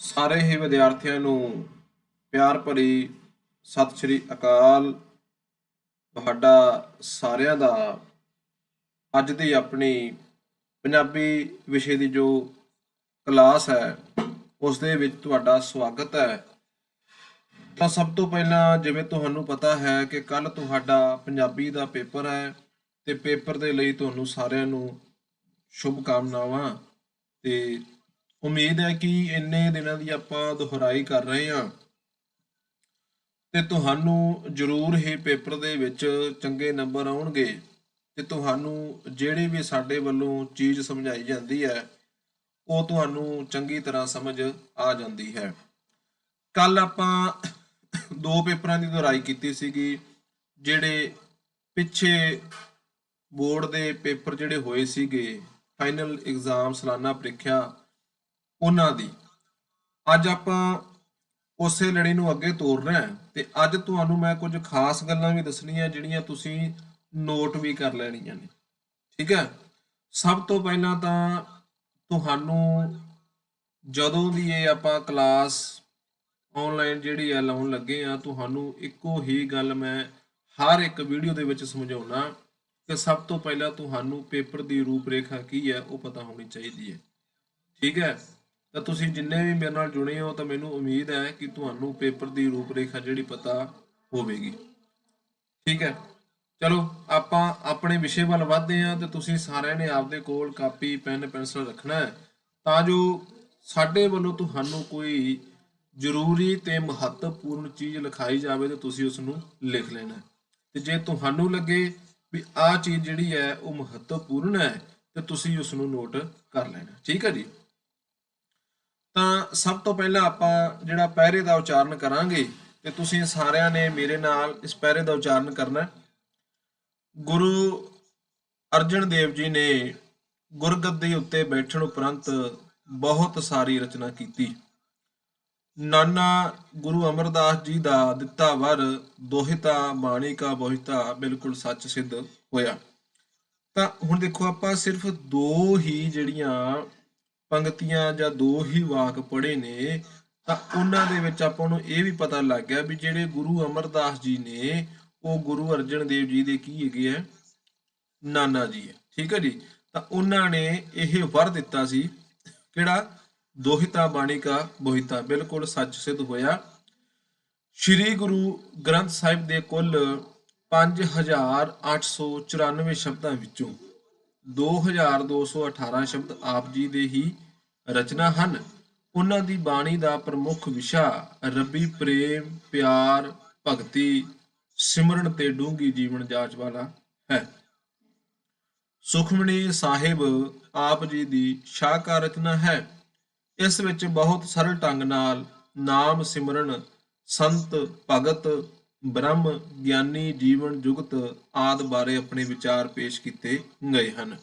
ਸਾਰੇ ਹੀ ਵਿਦਿਆਰਥੀਆਂ ਨੂੰ ਪਿਆਰ ਭਰੀ ਸਤਿ ਸ੍ਰੀ ਅਕਾਲ। ਤੁਹਾਡਾ ਸਾਰਿਆਂ ਦਾ ਅੱਜ ਦੀ ਆਪਣੀ ਪੰਜਾਬੀ ਵਿਸ਼ੇ ਦੀ ਜੋ ਕਲਾਸ ਹੈ, ਉਸ ਦੇ ਵਿੱਚ ਤੁਹਾਡਾ ਸਵਾਗਤ ਹੈ। ਤਾਂ ਸਭ ਤੋਂ ਪਹਿਲਾਂ ਜਿਵੇਂ ਤੁਹਾਨੂੰ ਪਤਾ ਹੈ ਕਿ ਕੱਲ ਤੁਹਾਡਾ ਪੰਜਾਬੀ ਦਾ ਪੇਪਰ ਹੈ ਤੇ ਪੇਪਰ ਦੇ ਲਈ ਤੁਹਾਨੂੰ ਸਾਰਿਆਂ ਨੂੰ ਸ਼ੁਭ ਕਾਮਨਾਵਾਂ ਤੇ ਉਮੀਦ ਹੈ ਕਿ ਇੰਨੇ ਦਿਨਾਂ ਦੀ ਆਪਾਂ ਦੁਹਰਾਈ ਕਰ ਰਹੇ ਹਾਂ। ਤੇ ਤੁਹਾਨੂੰ ਜ਼ਰੂਰ ਹੀ ਪੇਪਰ ਦੇ ਵਿੱਚ ਚੰਗੇ ਨੰਬਰ ਆਉਣਗੇ ਤੇ ਤੁਹਾਨੂੰ ਜਿਹੜੀ ਵੀ ਸਾਡੇ ਵੱਲੋਂ ਚੀਜ਼ ਸਮਝਾਈ ਜਾਂਦੀ ਹੈ, ਉਹ ਤੁਹਾਨੂੰ ਚੰਗੀ ਤਰ੍ਹਾਂ ਸਮਝ ਆ ਜਾਂਦੀ ਹੈ। ਕੱਲ ਆਪਾਂ ਦੋ ਪੇਪਰਾਂ ਦੀ ਦੁਹਰਾਈ ਕੀਤੀ ਸੀਗੀ, ਜਿਹੜੇ ਪਿੱਛੇ ਬੋਰਡ ਦੇ ਪੇਪਰ ਜਿਹੜੇ ਹੋਏ ਸੀਗੇ, ਫਾਈਨਲ ਐਗਜ਼ਾਮ ਸਾਲਾਨਾ ਪ੍ਰੀਖਿਆ ਉਹਨਾਂ ਦੀ। ਅੱਜ ਆਪਾਂ ਉਸੇ ਲੜੀ ਨੂੰ ਅੱਗੇ ਤੋਰਨਾ ਹੈ ਤੇ ਅੱਜ ਤੁਹਾਨੂੰ ਮੈਂ ਕੁਝ ਖਾਸ ਗੱਲਾਂ ਵੀ ਦੱਸਣੀਆਂ ਜਿਹੜੀਆਂ ਤੁਸੀਂ ਨੋਟ ਵੀ ਕਰ ਲੈਣੀਆਂ ਨੇ। ਠੀਕ ਹੈ? ਸਭ ਤੋਂ ਪਹਿਲਾਂ ਤਾਂ ਤੁਹਾਨੂੰ ਜਦੋਂ ਦੀ ਇਹ ਆਪਾਂ ਕਲਾਸ ਆਨਲਾਈਨ ਜਿਹੜੀ ਆ ਲਾਉਣ ਲੱਗੇ ਆ ਤੁਹਾਨੂੰ ਇੱਕੋ ਹੀ ਗੱਲ ਮੈਂ ਹਰ ਇੱਕ ਵੀਡੀਓ ਦੇ ਵਿੱਚ ਸਮਝਾਉਣਾ ਕਿ ਸਭ ਤੋਂ ਪਹਿਲਾਂ ਤੁਹਾਨੂੰ ਪੇਪਰ ਦੀ ਰੂਪਰੇਖਾ ਕੀ ਹੈ, ਉਹ ਪਤਾ ਹੋਣੀ ਚਾਹੀਦੀ ਹੈ। ਠੀਕ ਹੈ? ਤਾਂ ਤੁਸੀਂ ਜਿੰਨੇ ਵੀ ਮੇਰੇ ਨਾਲ ਜੁੜੇ ਹੋ, ਤਾਂ ਮੈਨੂੰ ਉਮੀਦ ਹੈ ਕਿ ਤੁਹਾਨੂੰ ਪੇਪਰ ਦੀ ਰੂਪਰੇਖਾ ਜਿਹੜੀ ਪਤਾ ਹੋਵੇਗੀ। ਠੀਕ ਹੈ? ਚਲੋ, ਆਪਾਂ ਆਪਣੇ ਵਿਸ਼ੇ ਵੱਲ ਵਧਦੇ ਹਾਂ ਤੇ ਤੁਸੀਂ ਸਾਰਿਆਂ ਨੇ ਆਪਦੇ ਕੋਲ ਕਾਪੀ, ਪੈਨ, ਪੈਨਸਲ ਰੱਖਣਾ ਹੈ। ਤਾਂ ਜੋ ਸਾਡੇ ਵੱਲੋਂ ਤੁਹਾਨੂੰ ਕੋਈ ਜ਼ਰੂਰੀ ਤੇ ਮਹੱਤਵਪੂਰਨ ਚੀਜ਼ ਲਿਖਾਈ ਜਾਵੇ ਤੇ ਤੁਸੀਂ ਉਸ ਨੂੰ ਲਿਖ ਲੈਣਾ ਹੈ। ਤੇ ਜੇ ਤੁਹਾਨੂੰ ਲੱਗੇ ਵੀ ਆਹ ਚੀਜ਼ ਜਿਹੜੀ ਹੈ, ਉਹ ਮਹੱਤਵਪੂਰਨ ਹੈ, ਤੇ ਤੁਸੀਂ ਉਸ ਨੂੰ ਨੋਟ ਕਰ ਲੈਣਾ ਠੀਕ ਹੈ ਜੀ? ਤਾਂ ਸਭ ਤੋਂ ਪਹਿਲਾਂ ਆਪਾਂ ਜਿਹੜਾ ਪਹਿਰੇ ਦਾ ਉਚਾਰਨ ਕਰਾਂਗੇ ਤੇ ਤੁਸੀਂ ਸਾਰਿਆਂ ਨੇ ਮੇਰੇ ਨਾਲ ਇਸ ਪਹਿਰੇ ਦਾ ਉਚਾਰਨ ਕਰਨਾ ਗੁਰੂ ਅਰਜਨ ਦੇਵ ਜੀ ਨੇ ਗੁਰਗੱਦੀ ਉੱਤੇ ਬੈਠਣ ਉਪਰੰਤ ਬਹੁਤ ਸਾਰੀ ਰਚਨਾ ਕੀਤੀ। ਨਾਨਾ ਗੁਰੂ ਅਮਰਦਾਸ ਜੀ ਦਾ ਦਿੱਤਾ ਵਰ ਦੋਹਿਤਾ ਬਾਣੀ ਕਾ ਬੋਹਿਤਾ ਬਿਲਕੁਲ ਸੱਚ ਸਿੱਧ ਹੋਇਆ। ਤਾਂ ਹੁਣ ਦੇਖੋ ਆਪਾਂ ਸਿਰਫ ਦੋ ਹੀ ਜਿਹੜੀਆਂ ਪੰਕਤੀਆਂ ਜਾਂ ਦੋ ਹੀ ਵਾਕ ਪੜ੍ਹੇ ਨੇ, ਤਾਂ ਉਹਨਾਂ ਦੇ ਵਿੱਚ ਆਪਾਂ ਨੂੰ ਇਹ ਵੀ ਪਤਾ ਲੱਗ ਗਿਆ ਵੀ ਜਿਹੜੇ ਗੁਰੂ ਅਮਰਦਾਸ ਜੀ ਨੇ, ਉਹ ਗੁਰੂ ਅਰਜਨ ਦੇਵ ਜੀ ਦੇ ਕੀ ਹੈਗੇ ਆ? ਨਾਨਾ ਜੀ ਹੈ ਠੀਕ ਹੈ ਜੀ? ਤਾਂ ਉਹਨਾਂ ਨੇ ਇਹ ਵਰ ਦਿੱਤਾ ਸੀ, ਕਿਹੜਾ? ਦੋਹਿਤਾ ਬਾਣੀ ਕਾ ਬੋਹਿਤਾ, ਬਿਲਕੁਲ ਸੱਚ ਸਿੱਧ ਹੋਇਆ। ਸ਼੍ਰੀ ਗੁਰੂ ਗ੍ਰੰਥ ਸਾਹਿਬ ਦੇ ਕੁੱਲ 5894 ਸ਼ਬਦਾਂ ਵਿੱਚੋਂ 2218 ਸ਼ਬਦ ਆਪ ਜੀ ਦੇ ਹੀ ਰਚਨਾ ਹਨ। ਉਹਨਾਂ ਦੀ ਬਾਣੀ ਦਾ ਪ੍ਰਮੁੱਖ ਵਿਸ਼ਾ ਰੱਬੀ ਪ੍ਰੇਮ, ਪਿਆਰ, ਭਗਤੀ, ਸਿਮਰਨ ਤੇ ਡੂੰਗੀ ਜੀਵਨ ਜਾਚ ਵਾਲਾ ਹੈ। ਸੁਖਮਣੀ ਸਾਹਿਬ ਆਪ ਜੀ ਦੀ ਸ਼ਾਹਕਾਰ ਰਚਨਾ ਹੈ। ਇਸ ਵਿੱਚ ਬਹੁਤ ਸਰਲ ਢੰਗ ਨਾਲ ਨਾਮ ਸਿਮਰਨ, ਸੰਤ, ਭਗਤ ਬ੍ਰਹਮ ਗਿਆਨੀ ਜੀਵਨ ਜੁਗਤ ਆਦ ਬਾਰੇ ਆਪਣੇ ਵਿਚਾਰ ਪੇਸ਼ ਕੀਤੇ ਗਏ ਹਨ।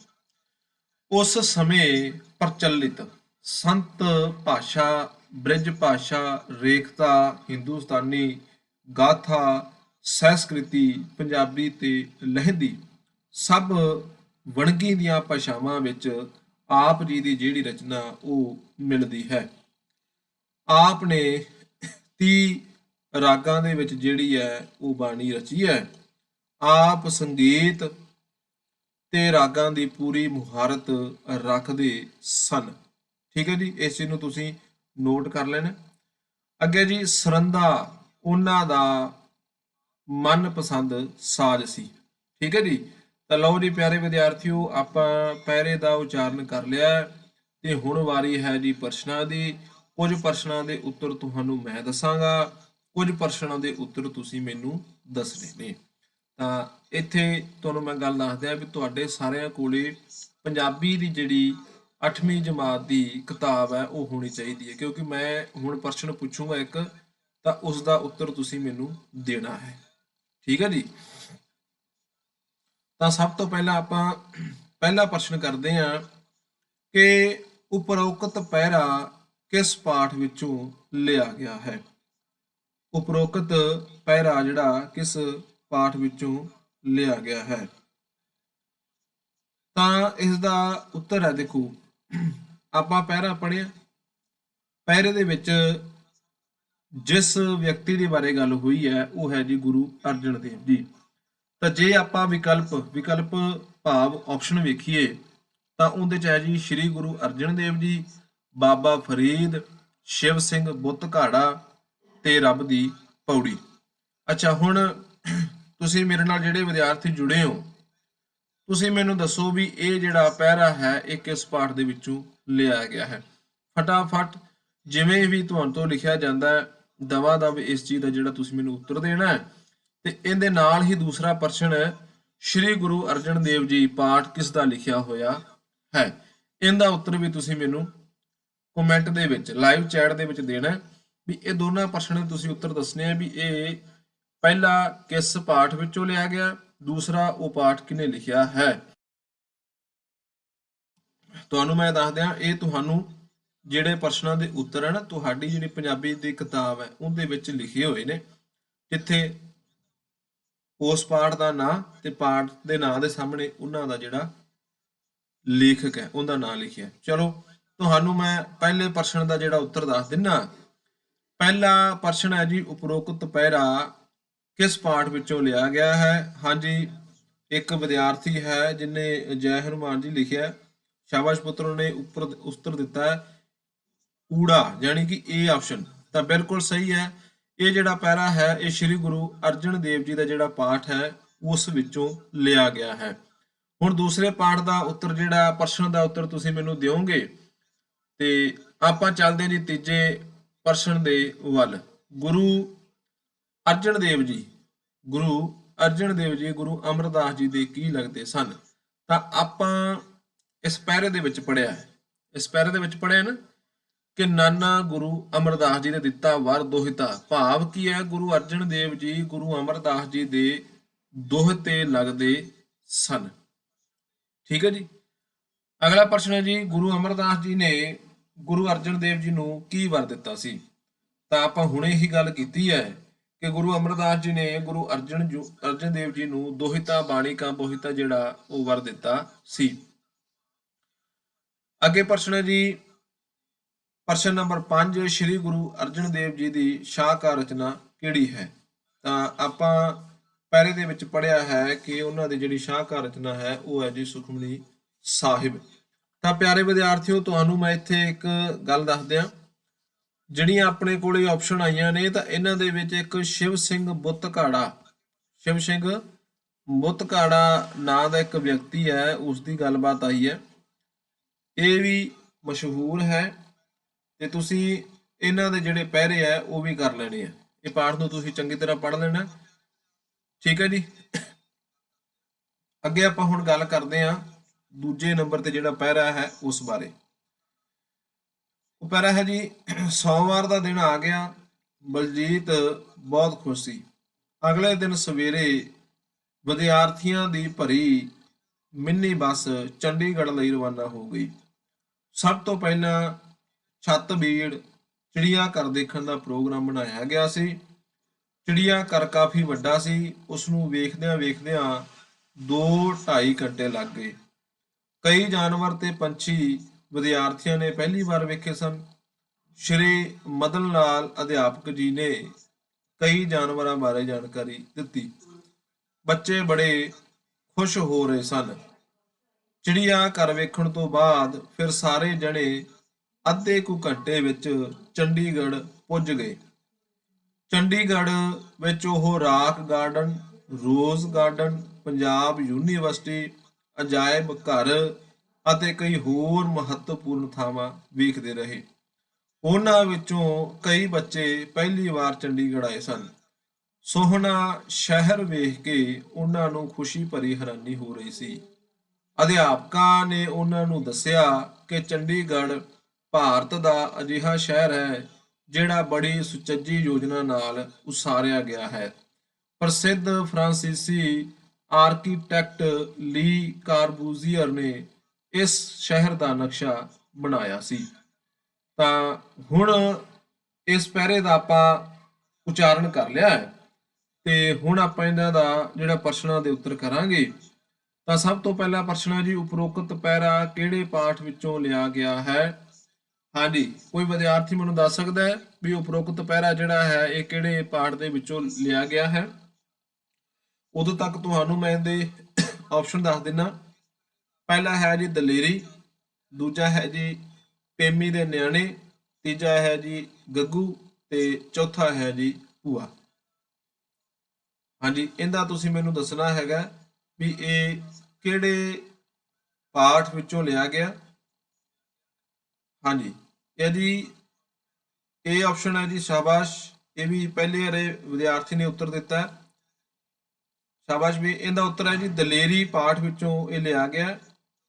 ਉਸ ਸਮੇਂ ਪ੍ਰਚਲਿਤ ਸੰਤ ਭਾਸ਼ਾ, ਬ੍ਰਿਜ ਭਾਸ਼ਾ, ਰੇਖਤਾ, ਹਿੰਦੁਸਤਾਨੀ ਗਾਥਾ, ਸੰਸਕ੍ਰਿਤੀ, ਪੰਜਾਬੀ ਤੇ ਲਹਿੰਦੀ ਸਭ ਵਣਗੀ ਦੀਆਂ ਭਾਸ਼ਾਵਾਂ ਵਿੱਚ ਆਪ ਜੀ ਦੀ ਜਿਹੜੀ ਰਚਨਾ ਉਹ ਮਿਲਦੀ ਹੈ। ਆਪ ਨੇ 30 ਰਾਗਾਂ ਦੇ ਵਿੱਚ ਜਿਹੜੀ ਹੈ ਉਹ ਬਾਣੀ ਰਚੀ ਹੈ। ਆਪ ਸੰਗੀਤ ਤੇ ਰਾਗਾਂ ਦੀ ਪੂਰੀ ਮੁਹਾਰਤ ਰੱਖਦੇ ਸਨ। ਠੀਕ ਹੈ ਜੀ, ਇਸ ਚੀਜ਼ ਨੂੰ ਤੁਸੀਂ ਨੋਟ ਕਰ ਲੈਣਾ। ਅੱਗੇ ਜੀ, ਸਰੰਦਾ, ਉਹਨਾਂ ਦਾ ਮਨਪਸੰਦ ਸਾਜ਼ ਸੀ। ਠੀਕ ਹੈ ਜੀ, ਤਾਂ ਲਓ ਜੀ ਪਿਆਰੇ ਵਿਦਿਆਰਥੀਓ, ਆਪਾਂ ਪਹਿਰੇ ਦਾ ਉਚਾਰਨ ਕਰ ਲਿਆ ਤੇ ਹੁਣ ਵਾਰੀ ਹੈ ਜੀ ਪ੍ਰਸ਼ਨਾਂ ਦੀ। ਕੁਝ ਪ੍ਰਸ਼ਨਾਂ ਦੇ ਉੱਤਰ ਤੁਹਾਨੂੰ ਮੈਂ ਦੱਸਾਂਗਾ। ਕੁਝ ਪ੍ਰਸ਼ਨਾਂ ਦੇ ਉੱਤਰ ਤੁਸੀਂ ਮੈਨੂੰ ਦੱਸਣੇ ਨੇ। ਤਾਂ ਇੱਥੇ ਤੁਹਾਨੂੰ ਮੈਂ ਗੱਲ ਦੱਸ ਵੀ ਤੁਹਾਡੇ ਸਾਰਿਆਂ ਕੋਲੇ ਪੰਜਾਬੀ ਦੀ ਜਿਹੜੀ 8ਵੀਂ ਜਮਾਤ ਦੀ ਕਿਤਾਬ ਹੈ, ਉਹ ਹੋਣੀ ਚਾਹੀਦੀ ਹੈ। ਕਿਉਂਕਿ ਮੈਂ ਹੁਣ ਪ੍ਰਸ਼ਨ ਪੁੱਛੂੰਗਾ ਇੱਕ, ਤਾਂ ਉਸ ਦਾ ਉੱਤਰ ਤੁਸੀਂ ਮੈਨੂੰ ਦੇਣਾ ਹੈ। ਠੀਕ ਹੈ ਜੀ? ਤਾਂ ਸਭ ਤੋਂ ਪਹਿਲਾਂ ਆਪਾਂ ਪਹਿਲਾ ਪ੍ਰਸ਼ਨ ਕਰਦੇ ਹਾਂ ਕਿ ਉਪਰੋਕਤ ਪਹਿਰਾ ਕਿਸ ਪਾਠ ਵਿੱਚੋਂ ਲਿਆ ਗਿਆ ਹੈ? ਉਪਰੋਕਤ ਪਹਿਰਾ ਜਿਹੜਾ ਕਿਸ ਪਾਠ ਵਿੱਚੋਂ ਲਿਆ ਗਿਆ ਹੈ। ਤਾਂ ਇਸ ਦਾ ਉੱਤਰ ਹੈ ਦੇਖੋ। ਆਪਾਂ ਪਹਿਰਾ ਪੜਿਆ ਪਹਿਰੇ ਦੇ ਵਿੱਚ ਜਿਸ ਵਿਅਕਤੀ ਦੇ ਬਾਰੇ ਗੱਲ ਹੋਈ ਹੈ, ਉਹ ਹੈ ਜੀ ਗੁਰੂ ਅਰਜਨ ਦੇਵ ਜੀ। ਤਾਂ ਜੇ ਆਪਾਂ ਵਿਕਲਪ ਵਿਕਲਪ ਭਾਵ ਆਪਸ਼ਨ ਵੇਖੀਏ, ਤਾਂ ਉਹਦੇ ਚ ਹੈ ਜੀ ਸ੍ਰੀ ਗੁਰੂ ਅਰਜਨ ਦੇਵ ਜੀ, ਬਾਬਾ ਫਰੀਦ, ਸ਼ਿਵ ਸਿੰਘ ਬੁੱਤ ਘਾੜਾ ਤੇ ਰੱਬ ਦੀ ਪੌੜੀ। ਅੱਛਾ, ਹੁਣ ਤੁਸੀਂ ਮੇਰੇ ਨਾਲ ਜਿਹੜੇ ਵਿਦਿਆਰਥੀ ਜੁੜੇ ਹੋ, ਤੁਸੀਂ ਮੈਨੂੰ ਦੱਸੋ ਵੀ ਇਹ ਜਿਹੜਾ ਪਹਿਰਾ ਹੈ, ਇਹ ਕਿਸ ਪਾਠ ਦੇ ਵਿੱਚੋਂ ਲਿਆ ਗਿਆ ਹੈ? ਫਟਾਫਟ ਜਿਵੇਂ ਵੀ ਤੁਹਾਨੂੰ ਤੋਂ ਲਿਖਿਆ ਜਾਂਦਾ ਹੈ, ਦਵਾ ਦਵ ਇਸ ਚੀਜ਼ ਦਾ ਜਿਹੜਾ ਤੁਸੀਂ ਮੈਨੂੰ ਉੱਤਰ ਦੇਣਾ ਹੈ, ਤੇ ਇਹਦੇ ਨਾਲ ਹੀ ਦੂਸਰਾ ਪ੍ਰਸ਼ਨ ਹੈ, ਸ੍ਰੀ ਗੁਰੂ ਅਰਜਨ ਦੇਵ ਜੀ ਪਾਠ ਕਿਸ ਦਾ ਲਿਖਿਆ ਹੋਇਆ ਹੈ? ਇਹਦਾ ਉੱਤਰ ਵੀ ਤੁਸੀਂ ਮੈਨੂੰ ਕਮੈਂਟ ਦੇ ਵਿੱਚ ਲਾਈਵ ਚੈਟ ਦੇ ਵਿੱਚ ਦੇਣਾ ਹੈ। ਵੀ ਇਹ ਦੋਨਾਂ ਪ੍ਰਸ਼ਨ ਦੇ ਤੁਸੀਂ ਉੱਤਰ ਦੱਸਣੇ ਆ ਵੀ ਇਹ ਪਹਿਲਾ ਕਿਸ ਪਾਠ ਵਿੱਚੋਂ ਲਿਆ ਗਿਆ, ਦੂਸਰਾ ਉਹ ਪਾਠ ਕਿਨੇ ਲਿਖਿਆ ਹੈ? ਤੁਹਾਨੂੰ ਮੈਂ ਦੱਸ ਦਿਆਂ, ਇਹ ਤੁਹਾਨੂੰ ਜਿਹੜੇ ਪ੍ਰਸ਼ਨਾਂ ਦੇ ਉੱਤਰ ਹਨ, ਤੁਹਾਡੀ ਜਿਹੜੀ ਪੰਜਾਬੀ ਦੀ ਕਿਤਾਬ ਹੈ, ਉਹਦੇ ਵਿੱਚ ਲਿਖੇ ਹੋਏ ਨੇ, ਜਿੱਥੇ ਉਸ ਪਾਠ ਦਾ ਨਾਂ ਤੇ ਪਾਠ ਦੇ ਨਾਂ ਦੇ ਸਾਹਮਣੇ ਉਹਨਾਂ ਦਾ ਜਿਹੜਾ ਲੇਖਕ ਹੈ, ਉਹਦਾ ਨਾਂ ਲਿਖਿਆ। ਚਲੋ, ਤੁਹਾਨੂੰ ਮੈਂ ਪਹਿਲੇ ਪ੍ਰਸ਼ਨ ਦਾ ਜਿਹੜਾ ਉੱਤਰ ਦੱਸ ਦਿੰਨਾ ਪਹਿਲਾ ਪ੍ਰਸ਼ਨ ਹੈ ਜੀ ਉਪਰੋਕਤ ਪਹਿਰਾ ਕਿਸ ਪਾਠ ਵਿੱਚੋਂ ਲਿਆ ਗਿਆ ਹੈ? ਹਾਂਜੀ, ਇੱਕ ਵਿਦਿਆਰਥੀ ਹੈ ਜਿਨੇ ਜੈ ਹਨੂਮਾਨ ਜੀ ਲਿਖਿਆ ਸ਼ਾਬਾਸ਼ ਪੁੱਤਰ ਨੇ ਉੱਪਰ ਉੱਤਰ ਦਿੱਤਾ ਹੈ। ਊੜਾ ਯਾਨੀ ਕਿ ਇਹ ਆਪਸ਼ਨ ਤਾਂ ਬਿਲਕੁਲ ਸਹੀ ਹੈ। ਇਹ ਜਿਹੜਾ ਪਹਿਰਾ ਹੈ, ਇਹ ਸ੍ਰੀ ਗੁਰੂ ਅਰਜਨ ਦੇਵ ਜੀ ਦਾ ਜਿਹੜਾ ਪਾਠ ਹੈ, ਉਸ ਵਿੱਚੋਂ ਲਿਆ ਗਿਆ ਹੈ। ਹੁਣ ਦੂਸਰੇ ਪਾਠ ਦਾ ਉੱਤਰ ਜਿਹੜਾ, ਪ੍ਰਸ਼ਨ ਦਾ ਉੱਤਰ ਤੁਸੀਂ ਮੈਨੂੰ ਦਿਓਗੇ, ਤੇ ਆਪਾਂ ਚੱਲਦੇ ਹਾਂ ਜੀ ਤੀਜੇ ਪ੍ਰਸ਼ਨ ਦੇ ਵੱਲ। ਗੁਰੂ ਅਰਜਨ ਦੇਵ ਜੀ, ਗੁਰੂ ਅਰਜਨ ਦੇਵ ਜੀ, ਗੁਰੂ ਅਮਰਦਾਸ ਜੀ ਦੇ ਕੀ ਲੱਗਦੇ ਸਨ? ਤਾਂ ਆਪਾਂ ਇਸ ਪੈਰੇ ਦੇ ਵਿੱਚ ਪੜਿਆ ਹੈ। ਇਸ ਪੈਰੇ ਦੇ ਵਿੱਚ ਪੜਿਆ ਨਾ ਕਿ ਨਾਨਾ ਗੁਰੂ ਅਮਰਦਾਸ ਜੀ ਨੇ ਦਿੱਤਾ ਵਰ ਦੋਹਿਤਾ। ਭਾਵ ਕੀ ਹੈ? ਗੁਰੂ ਅਰਜਨ ਦੇਵ ਜੀ, ਗੁਰੂ ਅਮਰਦਾਸ ਜੀ ਦੇ ਦੋਹਤੇ ਲੱਗਦੇ ਸਨ। ਠੀਕ ਹੈ ਜੀ? ਅਗਲਾ ਪ੍ਰਸ਼ਨ ਹੈ ਜੀ, ਗੁਰੂ ਅਮਰਦਾਸ ਜੀ ਨੇ ਗੁਰੂ ਅਰਜਨ ਦੇਵ ਜੀ ਨੂੰ ਕੀ ਵਰ ਦਿੱਤਾ ਸੀ? ਤਾਂ ਆਪਾਂ ਹੁਣੇ ਹੀ ਗੱਲ ਕੀਤੀ ਹੈ ਕਿ ਗੁਰੂ ਅਮਰਦਾਸ ਜੀ ਨੇ ਗੁਰੂ ਅਰਜਨ ਅਰਜਨ ਦੇਵ ਜੀ ਨੂੰ ਦੋਹਿਤਾ ਬਾਣੀ ਕਾ ਬੋਹਿਤਾ ਜਿਹੜਾ ਉਹ ਵਰ ਦਿੱਤਾ ਸੀ। ਅੱਗੇ ਪ੍ਰਸ਼ਨ ਹੈ ਜੀ। ਪ੍ਰਸ਼ਨ ਨੰਬਰ 5 ਸ੍ਰੀ ਗੁਰੂ ਅਰਜਨ ਦੇਵ ਜੀ ਦੀ ਸ਼ਾਹਕਾਰ ਰਚਨਾ ਕਿਹੜੀ ਹੈ? ਤਾਂ ਆਪਾਂ ਪਹਿਰੇ ਦੇ ਵਿੱਚ ਪੜਿਆ ਹੈ ਕਿ ਉਹਨਾਂ ਦੀ ਜਿਹੜੀ ਸ਼ਾਹਕਾਰ ਰਚਨਾ ਹੈ, ਉਹ ਹੈ ਜੀ ਸੁਖਮਨੀ ਸਾਹਿਬ। ਤਾਂ ਪਿਆਰੇ ਵਿਦਿਆਰਥੀਓ, ਤੁਹਾਨੂੰ ਮੈਂ ਇੱਥੇ ਇੱਕ ਗੱਲ ਦੱਸ ਦਿਆਂ ਜਿਹੜੀਆਂ ਆਪਣੇ ਕੋਲੇ ਆਪਸ਼ਨ ਆਈਆਂ ਨੇ, ਤਾਂ ਇਹਨਾਂ ਦੇ ਵਿੱਚ ਇੱਕ ਸ਼ਿਵ ਸਿੰਘ ਬੁੱਤ ਘਾੜਾ ਸ਼ਿਵ ਸਿੰਘ ਬੁੱਤ ਘਾੜਾ ਨਾਂ ਦਾ ਇੱਕ ਵਿਅਕਤੀ ਹੈ ਉਸ ਦੀ ਗੱਲਬਾਤ ਆਈ ਹੈ। ਇਹ ਵੀ ਮਸ਼ਹੂਰ ਹੈ ਤੇ ਤੁਸੀਂ ਇਹਨਾਂ ਦੇ ਜਿਹੜੇ ਪਹਿਰੇ ਆ ਉਹ ਵੀ ਕਰ ਲੈਣੇ ਆ। ਇਹ ਪਾਠ ਨੂੰ ਤੁਸੀਂ ਚੰਗੀ ਤਰ੍ਹਾਂ ਪੜ੍ਹ ਲੈਣਾ। ਠੀਕ ਹੈ ਜੀ। ਅੱਗੇ ਆਪਾਂ ਹੁਣ ਗੱਲ ਕਰਦੇ ਆ ਦੂਜੇ ਨੰਬਰ ਤੇ ਜਿਹੜਾ ਪਹਿਰਾ ਹੈ ਉਸ ਬਾਰੇ। ਉਹ ਪਹਿਰਾ ਹੈ ਜੀ, ਸੋਮਵਾਰ ਦਾ ਦਿਨ ਆ ਗਿਆ, ਬਲਜੀਤ ਬਹੁਤ ਖੁਸ਼ ਸੀ। ਅਗਲੇ ਦਿਨ ਸਵੇਰੇ ਵਿਦਿਆਰਥੀਆਂ ਦੀ ਭਰੀ ਮਿੰਨੀ ਬੱਸ ਚੰਡੀਗੜ੍ਹ ਲਈ ਰਵਾਨਾ ਹੋ ਗਈ। ਸਭ ਤੋਂ ਪਹਿਲਾਂ ਛੱਤ ਬੀੜ, ਚਿੜੀਆ ਘਰ ਦੇਖਣ ਦਾ ਪ੍ਰੋਗਰਾਮ ਬਣਾਇਆ ਗਿਆ ਸੀ। ਚਿੜੀਆ ਘਰ ਕਾਫੀ ਵੱਡਾ ਸੀ, ਉਸ ਨੂੰ ਵੇਖਦਿਆਂ ਵੇਖਦਿਆਂ 2-2.5 ਘੰਟੇ ਲੱਗ ਗਏ। ਕਈ ਜਾਨਵਰ ਤੇ ਪੰਛੀ ਵਿਦਿਆਰਥੀਆਂ ਨੇ ਪਹਿਲੀ ਵਾਰ ਵੇਖੇ ਸਨ। ਸ਼੍ਰੀ ਮਦਨ ਲਾਲ ਅਧਿਆਪਕ ਜੀ ਨੇ ਕਈ ਜਾਨਵਰਾਂ ਬਾਰੇ ਜਾਣਕਾਰੀ ਦਿੱਤੀ। ਬੱਚੇ ਬੜੇ ਖੁਸ਼ ਹੋ ਰਹੇ ਸਨ। ਚਿੜੀਆ ਘਰ ਵੇਖਣ ਤੋਂ ਬਾਅਦ ਫਿਰ ਸਾਰੇ ਜਣੇ ਅੱਧੇ ਕੁ ਘੰਟੇ ਵਿੱਚ ਚੰਡੀਗੜ੍ਹ ਪੁੱਜ ਗਏ। ਚੰਡੀਗੜ੍ਹ ਵਿੱਚ ਉਹ rock garden, rose garden, Punjab university ਅਜਾਇਬ ਘਰ ਅਤੇ ਕਈ ਹੋਰ ਮਹੱਤਵਪੂਰਨ ਥਾਵਾਂ ਵੇਖਦੇ ਰਹੇ। ਉਹਨਾਂ ਵਿੱਚੋਂ ਕਈ ਬੱਚੇ ਪਹਿਲੀ ਵਾਰ ਚੰਡੀਗੜ੍ਹ ਆਏ ਸਨ। ਸੋਹਣਾ ਸ਼ਹਿਰ ਵੇਖ ਕੇ ਉਹਨਾਂ ਨੂੰ ਖੁਸ਼ੀ ਭਰੀ ਹੈਰਾਨੀ ਹੋ ਰਹੀ ਸੀ। ਅਧਿਆਪਕਾਂ ਨੇ ਉਹਨਾਂ ਨੂੰ ਦੱਸਿਆ ਕਿ ਚੰਡੀਗੜ੍ਹ ਭਾਰਤ ਦਾ ਅਜਿਹਾ ਸ਼ਹਿਰ ਹੈ ਜਿਹੜਾ ਬੜੀ ਸੁਚੱਜੀ ਯੋਜਨਾ ਨਾਲ ਉਸਾਰਿਆ ਗਿਆ ਹੈ। ਪ੍ਰਸਿੱਧ ਫਰਾਂਸੀਸੀ ਆਰਕੀਟੈਕਟ ਲੀ ਕਾਰਬੂਜ਼ੀਅਰ ਨੇ ਇਸ ਸ਼ਹਿਰ ਦਾ ਨਕਸ਼ਾ ਬਣਾਇਆ ਸੀ। ਤਾਂ ਹੁਣ ਇਸ ਪਹਿਰੇ ਦਾ ਆਪਾਂ ਉਚਾਰਨ ਕਰ ਲਿਆ ਹੈ ਤੇ ਹੁਣ ਆਪਾਂ ਇਹਨਾਂ ਦਾ ਜਿਹੜਾ ਪ੍ਰਸ਼ਨਾਂ ਦੇ ਉੱਤਰ ਕਰਾਂਗੇ। ਤਾਂ ਸਭ ਤੋਂ ਪਹਿਲਾ ਪ੍ਰਸ਼ਨ ਹੈ ਜੀ, ਉਪਰੋਕਤ ਪਹਿਰਾ ਕਿਹੜੇ ਪਾਠ ਵਿੱਚੋਂ ਲਿਆ ਗਿਆ ਹੈ? ਹਾਂਜੀ, ਕੋਈ ਵਿਦਿਆਰਥੀ ਮੈਨੂੰ ਦੱਸ ਸਕਦਾ ਹੈ ਵੀ ਉਪਰੋਕਤ ਪਹਿਰਾ ਜਿਹੜਾ ਹੈ, ਇਹ ਕਿਹੜੇ ਪਾਠ ਦੇ ਵਿੱਚੋਂ ਲਿਆ ਗਿਆ ਹੈ? ਉਦੋਂ ਤੱਕ ਤੁਹਾਨੂੰ ਮੈਂ ਇਹਦੇ ਆਪਸ਼ਨ ਦੱਸ ਦਿੰਨਾ। ਪਹਿਲਾ ਹੈ ਜੀ ਦਲੇਰੀ, ਦੂਜਾ ਹੈ ਜੀ ਪੇਮੀ ਦੇ ਨਿਆਣੇ, ਤੀਜਾ ਹੈ ਜੀ ਗੱਗੂ ਤੇ ਚੌਥਾ ਹੈ ਜੀ ਭੂਆ। ਹਾਂਜੀ, ਇਹਦਾ ਤੁਸੀਂ ਮੈਨੂੰ ਦੱਸਣਾ ਹੈਗਾ ਵੀ ਇਹ ਕਿਹੜੇ ਪਾਠ ਵਿੱਚੋਂ ਲਿਆ ਗਿਆ। ਹਾਂਜੀ, ਇਹ ਜੀ, ਇਹ ਆਪਸ਼ਨ ਹੈ ਜੀ ਸ਼ਾਬਾਸ਼। ਇਹ ਵੀ ਪਹਿਲੇ ਵਾਲੇ ਵਿਦਿਆਰਥੀ ਨੇ ਉੱਤਰ ਦਿੱਤਾ। ਸ਼ਾਬਾਸ਼ ਵੀ, ਇਹਦਾ ਉੱਤਰ ਹੈ ਜੀ, ਦਲੇਰੀ ਪਾਠ ਵਿੱਚੋਂ ਇਹ ਲਿਆ ਗਿਆ ਹੈ।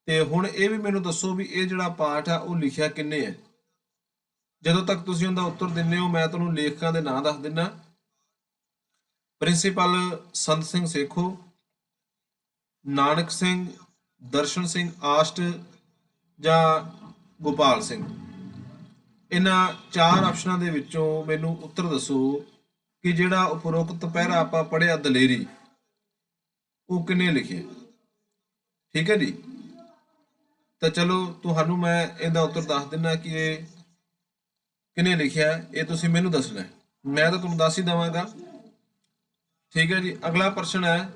ਤੇ ਹੁਣ ਇਹ ਵੀ ਮੈਨੂੰ ਦੱਸੋ ਵੀ ਇਹ ਜਿਹੜਾ ਪਾਠ ਆ, ਉਹ ਲਿਖਿਆ ਕਿੰਨੇ ਹੈ? ਜਦੋਂ ਤੱਕ ਤੁਸੀਂ ਉਹਦਾ ਉੱਤਰ ਦਿੰਦੇ ਹੋ, ਮੈਂ ਤੁਹਾਨੂੰ ਲੇਖਕਾਂ ਦੇ ਨਾਂ ਦੱਸ ਦਿੰਨਾ ਪ੍ਰਿੰਸੀਪਲ ਸੰਤ ਸਿੰਘ ਸੇਖੋ, ਨਾਨਕ ਸਿੰਘ, ਦਰਸ਼ਨ ਸਿੰਘ ਆਸ਼ਟ ਜਾਂ ਗੋਪਾਲ ਸਿੰਘ। ਇਹਨਾਂ ਚਾਰ ਆਪਸ਼ਨਾਂ ਦੇ ਵਿੱਚੋਂ ਮੈਨੂੰ ਉੱਤਰ ਦੱਸੋ ਕਿ ਜਿਹੜਾ ਉਪਰੋਕਤ ਪਹਿਰਾ ਆਪਾਂ ਪੜਿਆ ਦਲੇਰੀ। ਉਹ ਕਿੰਨੇ ਲਿਖੇ ਠੀਕ ਹੈ ਜੀ? ਤਾਂ ਚਲੋ, ਤੁਹਾਨੂੰ ਮੈਂ ਇਹਦਾ ਉੱਤਰ ਦੱਸ ਦਿੰਨਾ ਕਿ ਇਹ ਕਿਨੇ ਲਿਖਿਆ? ਇਹ ਤੁਸੀਂ ਮੈਨੂੰ ਦੱਸਣਾ ਹੈ। ਮੈਂ ਤਾਂ ਤੁਹਾਨੂੰ ਦੱਸ ਹੀ ਦਵਾਂਗਾ। ਠੀਕ ਹੈ ਜੀ? ਅਗਲਾ ਪ੍ਰਸ਼ਨ ਹੈ,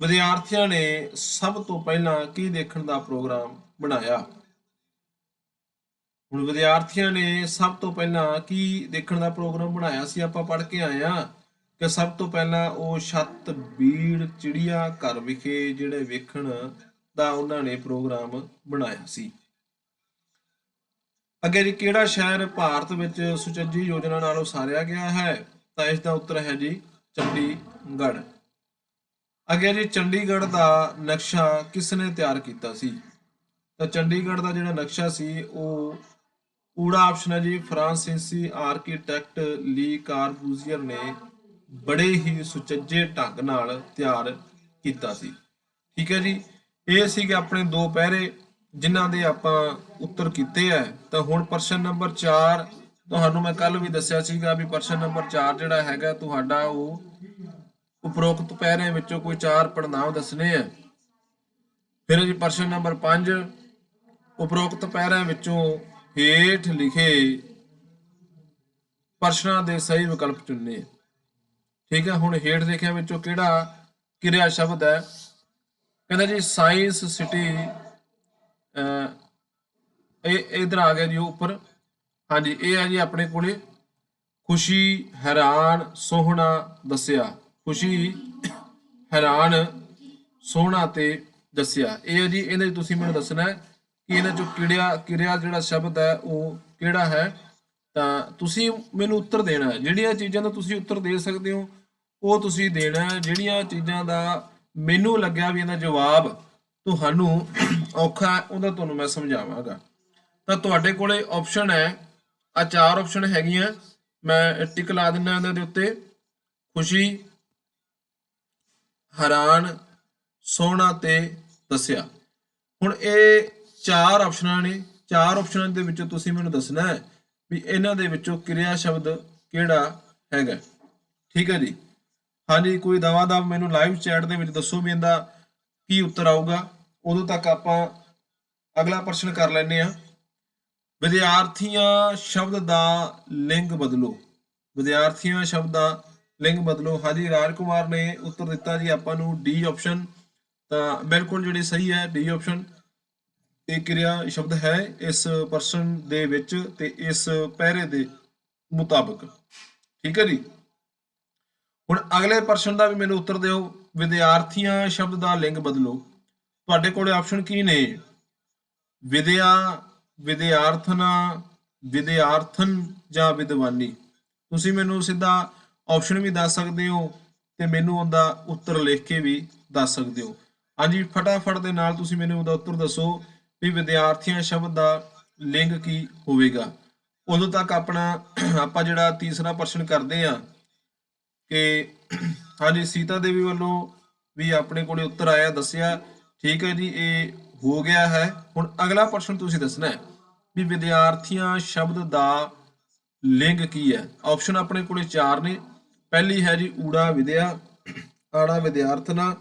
ਵਿਦਿਆਰਥੀਆਂ ਨੇ ਸਭ ਤੋਂ ਪਹਿਲਾਂ ਕੀ ਦੇਖਣ ਦਾ ਪ੍ਰੋਗਰਾਮ ਬਣਾਇਆ? ਹੁਣ ਵਿਦਿਆਰਥੀਆਂ ਨੇ ਸਭ ਤੋਂ ਪਹਿਲਾਂ ਕੀ ਦੇਖਣ ਦਾ ਪ੍ਰੋਗਰਾਮ ਬਣਾਇਆ ਸੀ? ਆਪਾਂ ਪੜ੍ਹ ਕੇ ਆਏ ਆ ਕਿ ਸਭ ਤੋਂ ਪਹਿਲਾਂ ਉਹ ਛੱਤ, ਬੀੜ, ਚਿੜੀਆ ਘਰ ਵਿਖੇ ਜਿਹੜੇ ਵੇਖਣ ਦਾ ਉਹਨਾਂ ਨੇ ਪ੍ਰੋਗਰਾਮ ਬਣਾਇਆ ਸੀ। ਅੱਗੇ ਜੀ, ਕਿਹੜਾ ਸ਼ਹਿਰ ਭਾਰਤ ਵਿੱਚ ਸੁਚੱਜੀ ਯੋਜਨਾ ਨਾਲ ਉਸਾਰਿਆ ਗਿਆ ਹੈ? ਤਾਂ ਇਸ ਦਾ ਉੱਤਰ ਹੈ ਜੀ, ਚੰਡੀਗੜ੍ਹ। ਅੱਗੇ ਜੀ, ਚੰਡੀਗੜ੍ਹ ਦਾ ਨਕਸ਼ਾ ਕਿਸ ਨੇ ਤਿਆਰ ਕੀਤਾ ਸੀ? ਤਾਂ ਚੰਡੀਗੜ੍ਹ ਦਾ ਜਿਹੜਾ ਨਕਸ਼ਾ ਸੀ, ਉਹ ਊੜਾ ਆਪਸ਼ਨ ਹੈ ਜੀ, ਫਰਾਂਸੀਸੀ ਆਰਕੀਟੈਕਟ ਲੀ ਕਾਰਬੂਜ਼ੀਅਰ ਨੇ ਬੜੇ ਹੀ ਸੁਚੱਜੇ ਢੰਗ ਨਾਲ ਤਿਆਰ ਕੀਤਾ ਸੀ। ਠੀਕ ਹੈ ਜੀ, ਇਹ ਸੀਗੇ ਆਪਣੇ ਦੋ ਪਹਿਰੇ ਜਿਨ੍ਹਾਂ ਦੇ ਆਪਾਂ ਉੱਤਰ ਕੀਤੇ ਆ ਤਾਂ ਹੁਣ ਪ੍ਰਸ਼ਨ ਨੰਬਰ 4 ਤੁਹਾਨੂੰ ਮੈਂ ਕੱਲ ਵੀ ਦੱਸਿਆ ਸੀਗਾ ਵੀ ਪ੍ਰਸ਼ਨ ਨੰਬਰ 4 ਜਿਹੜਾ ਹੈਗਾ ਤੁਹਾਡਾ ਉਹ ਉਪਰੋਕਤ ਪਹਿਰਿਆਂ ਵਿੱਚੋਂ ਕੋਈ ਚਾਰ ਪੜਨਾਮ ਦੱਸਣੇ ਆ ਫਿਰ ਜੀ ਪ੍ਰਸ਼ਨ ਨੰਬਰ 5 ਉਪਰੋਕਤ ਪਹਿਰਿਆਂ ਵਿੱਚੋਂ ਹੇਠ ਲਿਖੇ ਪ੍ਰਸ਼ਨਾਂ ਦੇ ਸਹੀ ਵਿਕਲਪ ਚੁਣਨੇ ਆ ਠੀਕ ਹੈ ਹੁਣ ਹੇਠ ਲਿਖਿਆ ਵਿੱਚੋਂ ਕਿਹੜਾ ਕਿਰਿਆ ਸ਼ਬਦ ਹੈ? ਕਹਿੰਦਾ ਜੀ ਸਾਇੰਸ ਸਿਟੀ ਇਹ ਇਧਰ ਆ ਗਿਆ ਜੀ ਉਹ ਉੱਪਰ। ਹਾਂਜੀ, ਇਹ ਹੈ ਜੀ ਆਪਣੇ ਕੋਲੇ, ਖੁਸ਼ੀ, ਹੈਰਾਨ, ਸੋਹਣਾ, ਦੱਸਿਆ। ਖੁਸ਼ੀ, ਹੈਰਾਨ, ਸੋਹਣਾ ਤੇ ਦੱਸਿਆ। ਇਹ ਹੈ ਜੀ ਇਹਦੇ 'ਚ ਤੁਸੀਂ ਮੈਨੂੰ ਦੱਸਣਾ ਹੈ ਕਿ ਇਹਨਾਂ ਚੋਂ ਕਿਰਿਆ ਕਿਰਿਆ ਜਿਹੜਾ ਸ਼ਬਦ ਹੈ, ਉਹ ਕਿਹੜਾ ਹੈ? ਤਾਂ ਤੁਸੀਂ ਮੈਨੂੰ ਉੱਤਰ ਦੇਣਾ ਹੈ। ਜਿਹੜੀਆਂ ਚੀਜ਼ਾਂ ਦਾ ਤੁਸੀਂ ਉੱਤਰ ਦੇ ਸਕਦੇ ਹੋ ਉਹ ਤੁਸੀਂ ਦੇਣਾ, ਜਿਹੜੀਆਂ ਚੀਜ਼ਾਂ ਦਾ ਮੈਨੂੰ ਲੱਗਿਆ ਵੀ ਇਹਦਾ ਜਵਾਬ ਤੁਹਾਨੂੰ ਔਖਾ ਹੈ, ਉਹਦਾ ਤੁਹਾਨੂੰ ਮੈਂ ਸਮਝਾਵਾਂਗਾ। ਤਾਂ ਤੁਹਾਡੇ ਕੋਲੇ ਆਪਸ਼ਨ ਹੈ ਆ ਚਾਰ ਆਪਸ਼ਨ ਹੈਗੀਆਂ, ਮੈਂ ਟਿਕ ਲਾ ਦਿੰਦਾ ਇਹਨਾਂ ਦੇ ਉੱਤੇ। ਖੁਸ਼ੀ, ਹੈਰਾਨ, ਸੋਹਣਾ ਤੇ ਦੱਸਿਆ। ਹੁਣ ਇਹ ਚਾਰ ਆਪਸ਼ਨਾਂ ਨੇ, ਚਾਰ ਆਪਸ਼ਨਾਂ ਦੇ ਵਿੱਚੋਂ ਤੁਸੀਂ ਮੈਨੂੰ ਦੱਸਣਾ ਹੈ ਵੀ ਇਹਨਾਂ ਦੇ ਵਿੱਚੋਂ ਕਿਰਿਆ ਸ਼ਬਦ ਕਿਹੜਾ ਹੈਗਾ। ਠੀਕ ਹੈ ਜੀ? ਹਾਂਜੀ, ਕੋਈ ਦਵਾ ਦਾ ਮੈਨੂੰ ਲਾਈਵ ਚੈਟ ਦੇ ਵਿੱਚ ਦੱਸੋ ਵੀ ਇਹਦਾ ਕੀ ਉੱਤਰ ਆਊਗਾ। ਉਦੋਂ ਤੱਕ ਆਪਾਂ ਅਗਲਾ ਪ੍ਰਸ਼ਨ ਕਰ ਲੈਨੇ ਆ ਵਿਦਿਆਰਥੀਆਂ ਸ਼ਬਦ ਦਾ ਲਿੰਗ ਬਦਲੋ। ਵਿਦਿਆਰਥੀਆਂ ਸ਼ਬਦ ਦਾ ਲਿੰਗ ਬਦਲੋ। ਹਾਂਜੀ, ਰਾਜਕੁਮਾਰ ਨੇ ਉੱਤਰ ਦਿੱਤਾ ਜੀ ਆਪਾਂ ਨੂੰ ਡੀ ਆਪਸ਼ਨ ਤਾਂ ਬਿਲਕੁਲ ਜਿਹੜੀ ਸਹੀ ਹੈ ਡੀ ਆਪਸ਼ਨ ਇਹ ਕਿਰਿਆ ਸ਼ਬਦ ਹੈ ਇਸ ਪਰਸਨ ਦੇ ਵਿੱਚ ਤੇ ਇਸ ਪਹਿਰੇ ਦੇ ਮੁਤਾਬਕ। ਠੀਕ ਹੈ ਜੀ? ਹੁਣ ਅਗਲੇ ਪ੍ਰਸ਼ਨ ਦਾ ਵੀ ਮੈਨੂੰ ਉੱਤਰ ਦਿਓ। ਵਿਦਿਆਰਥੀਆਂ ਸ਼ਬਦ ਦਾ ਲਿੰਗ ਬਦਲੋ। ਤੁਹਾਡੇ ਕੋਲੇ ਆਪਸ਼ਨ ਕੀ ਨੇ? ਵਿਦਿਆ, ਵਿਦਿਆਰਥਨਾ, ਵਿਦਿਆਰਥਨ ਜਾਂ ਵਿਦਵਾਨੀ। ਤੁਸੀਂ ਮੈਨੂੰ ਸਿੱਧਾ ਆਪਸ਼ਨ ਵੀ ਦੱਸ ਸਕਦੇ ਹੋ ਤੇ ਮੈਨੂੰ ਉਹਦਾ ਉੱਤਰ ਲਿਖ ਕੇ ਵੀ ਦੱਸ ਸਕਦੇ ਹੋ। ਹਾਂਜੀ, ਫਟਾਫਟ ਦੇ ਨਾਲ ਤੁਸੀਂ ਮੈਨੂੰ ਉਹਦਾ ਉੱਤਰ ਦੱਸੋ ਵੀ ਵਿਦਿਆਰਥੀਆਂ ਸ਼ਬਦ ਦਾ ਲਿੰਗ ਕੀ ਹੋਵੇਗਾ। ਉਦੋਂ ਤੱਕ ਆਪਣਾ, ਆਪਾਂ ਜਿਹੜਾ ਤੀਸਰਾ ਪ੍ਰਸ਼ਨ ਕਰਦੇ ਆ ਕਿ ਹਾਂਜੀ, ਸੀਤਾ ਦੇਵੀ ਵੱਲੋਂ ਵੀ ਆਪਣੇ ਕੋਲੇ ਉੱਤਰ ਆਇਆ, ਦੱਸਿਆ, ਠੀਕ ਹੈ ਜੀ, ਇਹ ਹੋ ਗਿਆ ਹੈ। ਹੁਣ ਅਗਲਾ ਪ੍ਰਸ਼ਨ ਤੁਸੀਂ ਦੱਸਣਾ ਹੈ ਵੀ ਵਿਦਿਆਰਥੀਆਂ ਸ਼ਬਦ ਦਾ ਲਿੰਗ ਕੀ ਹੈ? ਆਪਸ਼ਨ ਆਪਣੇ ਕੋਲੇ ਚਾਰ ਨੇ। ਪਹਿਲੀ ਹੈ ਜੀ, ਊੜਾ ਵਿਦਿਆ, ਆੜਾ ਵਿਦਿਆਰਥਨਾ,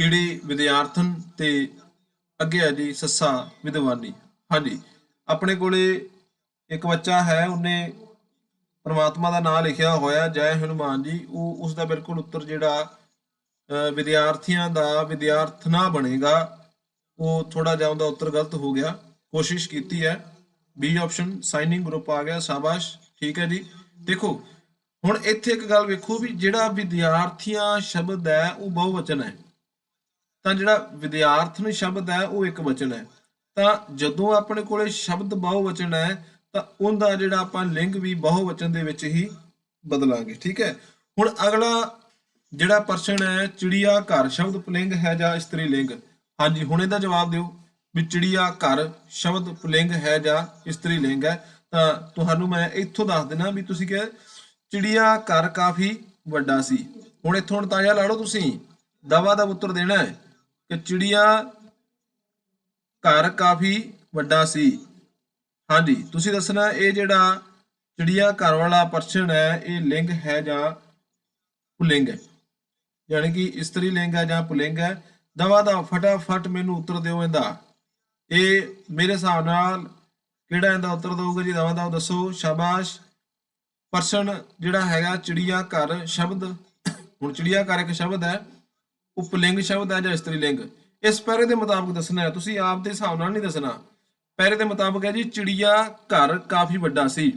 ਈੜੀ ਵਿਦਿਆਰਥਨ ਤੇ ਅੱਗੇ ਹੈ ਜੀ, ਸੱਸਾ ਵਿਦਵਾਨੀ। ਹਾਂਜੀ, ਆਪਣੇ ਕੋਲੇ ਇੱਕ ਬੱਚਾ ਹੈ, ਉਹਨੇ ਪਰਮਾਤਮਾ ਦਾ ਨਾਮ ਲਿਖਿਆ ਹੋਇਆ ਜੈ ਹਨੂਮਾਨ ਜੀ। ਉਹ ਉਸ ਦਾ ਬਿਲਕੁਲ ਉੱਤਰ ਜਿਹੜਾ ਵਿਦਿਆਰਥੀਆਂ ਦਾ ਵਿਦਿਆਰਥਣਾ ਬਣੇਗਾ, ਉਹ ਥੋੜਾ ਜਿਹਾ ਉਹਦਾ ਉੱਤਰ ਗਲਤ ਹੋ ਗਿਆ। ਕੋਸ਼ਿਸ਼ ਕੀਤੀ ਹੈ। ਬੀ ਆਪਸ਼ਨ ਸਾਈਨਿੰਗ ਗਰੁੱਪ ਆ ਗਿਆ, ਸ਼ਾਬਾਸ਼। ਠੀਕ ਹੈ ਜੀ। ਦੇਖੋ, ਹੁਣ ਇੱਥੇ ਇੱਕ ਗੱਲ ਵੇਖੋ ਵੀ ਜਿਹੜਾ ਵਿਦਿਆਰਥੀਆਂ ਸ਼ਬਦ ਹੈ, ਉਹ ਬਹੁਵਚਨ ਹੈ। ਤਾਂ ਜਿਹੜਾ ਵਿਦਿਆਰਥਣ ਸ਼ਬਦ ਹੈ, ਉਹ ਇੱਕ ਵਚਨ ਹੈ। ਤਾਂ ਜਦੋਂ ਆਪਣੇ ਕੋਲੇ ਸ਼ਬਦ ਬਹੁਵਚਨ ਹੈ ਤਾਂ ਉਹਦਾ ਜਿਹੜਾ ਆਪਾਂ ਲਿੰਗ ਵੀ ਬਹੁਵਚਨ ਦੇ ਵਿੱਚ ਹੀ ਬਦਲਾਂਗੇ, ਠੀਕ ਹੈ? ਹੁਣ ਅਗਲਾ ਜਿਹੜਾ ਪ੍ਰਸ਼ਨ ਹੈ, ਚਿੜੀਆ ਘਰ ਸ਼ਬਦ ਪੁਲਿੰਗ ਹੈ ਜਾਂ ਇਸਤਰੀ ਲਿੰਗ? ਹਾਂਜੀ, ਹੁਣ ਇਹਦਾ ਜਵਾਬ ਦਿਓ ਵੀ ਚਿੜੀਆ ਘਰ ਸ਼ਬਦ ਪੁਲਿੰਗ ਹੈ ਜਾਂ ਇਸਤਰੀ ਲਿੰਗ ਹੈ। ਤਾਂ ਤੁਹਾਨੂੰ ਮੈਂ ਇੱਥੋਂ ਦੱਸ ਦੇਣਾ ਵੀ ਤੁਸੀਂ ਕਿਹਾ ਚਿੜੀਆ ਘਰ ਕਾਫੀ ਵੱਡਾ ਸੀ। ਹੁਣ ਇੱਥੋਂ ਅੰਤਾਜ਼ਾ ਲਾ ਲਓ ਤੁਸੀਂ, ਦਵਾ ਦਾ ਉੱਤਰ ਦੇਣਾ ਹੈ ਕਿ ਚਿੜੀਆ ਘਰ ਕਾਫੀ ਵੱਡਾ ਸੀ। ਹਾਂਜੀ, ਤੁਸੀਂ ਦੱਸਣਾ, ਇਹ ਜਿਹੜਾ ਚਿੜੀਆ ਘਰ ਵਾਲਾ ਪ੍ਰਸ਼ਨ ਹੈ, ਇਹ ਲਿੰਗ ਹੈ ਜਾਂ ਪੁਲਿੰਗ ਹੈ? ਯਾਨੀ ਕਿ ਇਸਤਰੀ ਲਿੰਗ ਹੈ ਜਾਂ ਪੁਲਿੰਗ ਹੈ? ਦਵਾ ਦਾ ਫਟਾਫਟ ਮੈਨੂੰ ਉੱਤਰ ਦਿਓ ਇਹਦਾ। ਇਹ ਮੇਰੇ ਹਿਸਾਬ ਨਾਲ ਕਿਹੜਾ ਇਹਦਾ ਉੱਤਰ ਦਊਗਾ ਜੀ? ਦਵਾ ਦਾ ਦੱਸੋ, ਸ਼ਾਬਾਸ਼। ਪਰਸਨ ਜਿਹੜਾ ਹੈਗਾ, ਚਿੜੀਆ ਘਰ ਸ਼ਬਦ, ਹੁਣ ਚਿੜੀਆ ਘਰ ਇੱਕ ਸ਼ਬਦ ਹੈ ਉਹ ਪੁਲਿੰਗ ਸ਼ਬਦ ਹੈ ਜਾਂ ਇਸਤਰੀ ਲਿੰਗ? ਇਸ ਪੈਰੇ ਦੇ ਮੁਤਾਬਕ ਦੱਸਣਾ ਹੈ। ਤੁਸੀਂ ਆਪ ਦੇ ਹਿਸਾਬ ਨਾਲ ਨਹੀਂ ਦੱਸਣਾ। ਪੈਰੇ ਦੇ ਮੁਤਾਬਕ ਹੈ ਜੀ, ਚਿੜੀਆ ਘਰ ਕਾਫੀ ਵੱਡਾ ਸੀ।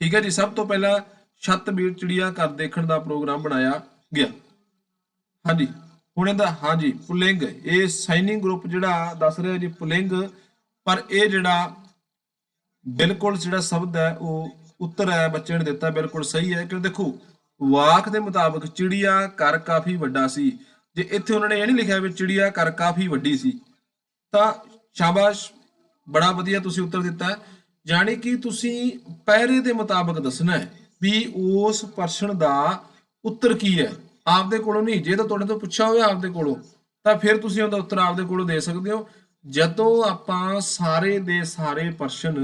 ਠੀਕ ਹੈ ਜੀ, ਸਭ ਤੋਂ ਪਹਿਲਾਂ ਛੱਤਬੀਰ ਚਿੜੀਆ ਘਰ ਦੇਖਣ ਦਾ ਪ੍ਰੋਗਰਾਮ ਬਣਾਇਆ ਗਿਆ। ਹਾਂਜੀ, ਹੁਣ ਇਹਦਾ, ਹਾਂਜੀ, ਪੁਲਿੰਗ। ਇਹ ਸਾਈਨਿੰਗ ਗਰੁੱਪ ਜਿਹੜਾ ਦੱਸ ਰਿਹਾ ਜੀ, ਪੁਲਿੰਗ। ਪਰ ਇਹ ਜਿਹੜਾ ਬਿਲਕੁਲ ਜਿਹੜਾ ਸ਼ਬਦ ਹੈ, ਉਹ ਉੱਤਰ ਹੈ, ਬੱਚੇ ਨੇ ਦਿੱਤਾ, ਬਿਲਕੁਲ ਸਹੀ ਹੈ। ਕਿ ਦੇਖੋ, ਵਾਕ ਦੇ ਮੁਤਾਬਕ ਚਿੜੀਆ ਘਰ ਕਾਫੀ ਵੱਡਾ ਸੀ। ਜੇ ਇੱਥੇ ਉਹਨਾਂ ਨੇ ਇਹ ਨਹੀਂ ਲਿਖਿਆ ਵੀ ਚਿੜੀਆ ਘਰ ਕਾਫੀ ਵੱਡੀ ਸੀ, ਤਾਂ ਸ਼ਾਬਾਸ਼ ਬੜਾ ਵਧੀਆ ਤੁਸੀਂ ਉੱਤਰ ਦਿੱਤਾ ਹੈ। ਕਿ ਤੁਸੀਂ ਪਹਿਰੇ ਦੇ ਮੁਤਾਬਕ ਦੱਸਣਾ ਹੈ ਵੀ ਉਸ ਪ੍ਰਸ਼ਨ ਦਾ ਉੱਤਰ ਕੀ ਹੈ। ਆਪਦੇ ਕੋਲੋਂ ਨਹੀਂ, ਜੇ ਤਾਂ ਤੁਹਾਡੇ ਤੋਂ ਪੁੱਛਿਆ ਹੋਵੇ ਆਪਦੇ ਕੋਲੋਂ, ਤਾਂ ਫਿਰ ਤੁਸੀਂ ਉਹਦਾ ਉੱਤਰ ਆਪਦੇ ਕੋਲੋਂ ਦੇ ਸਕਦੇ ਹੋ। ਜਦੋਂ ਆਪਾਂ ਸਾਰੇ ਦੇ ਸਾਰੇ ਪ੍ਰਸ਼ਨ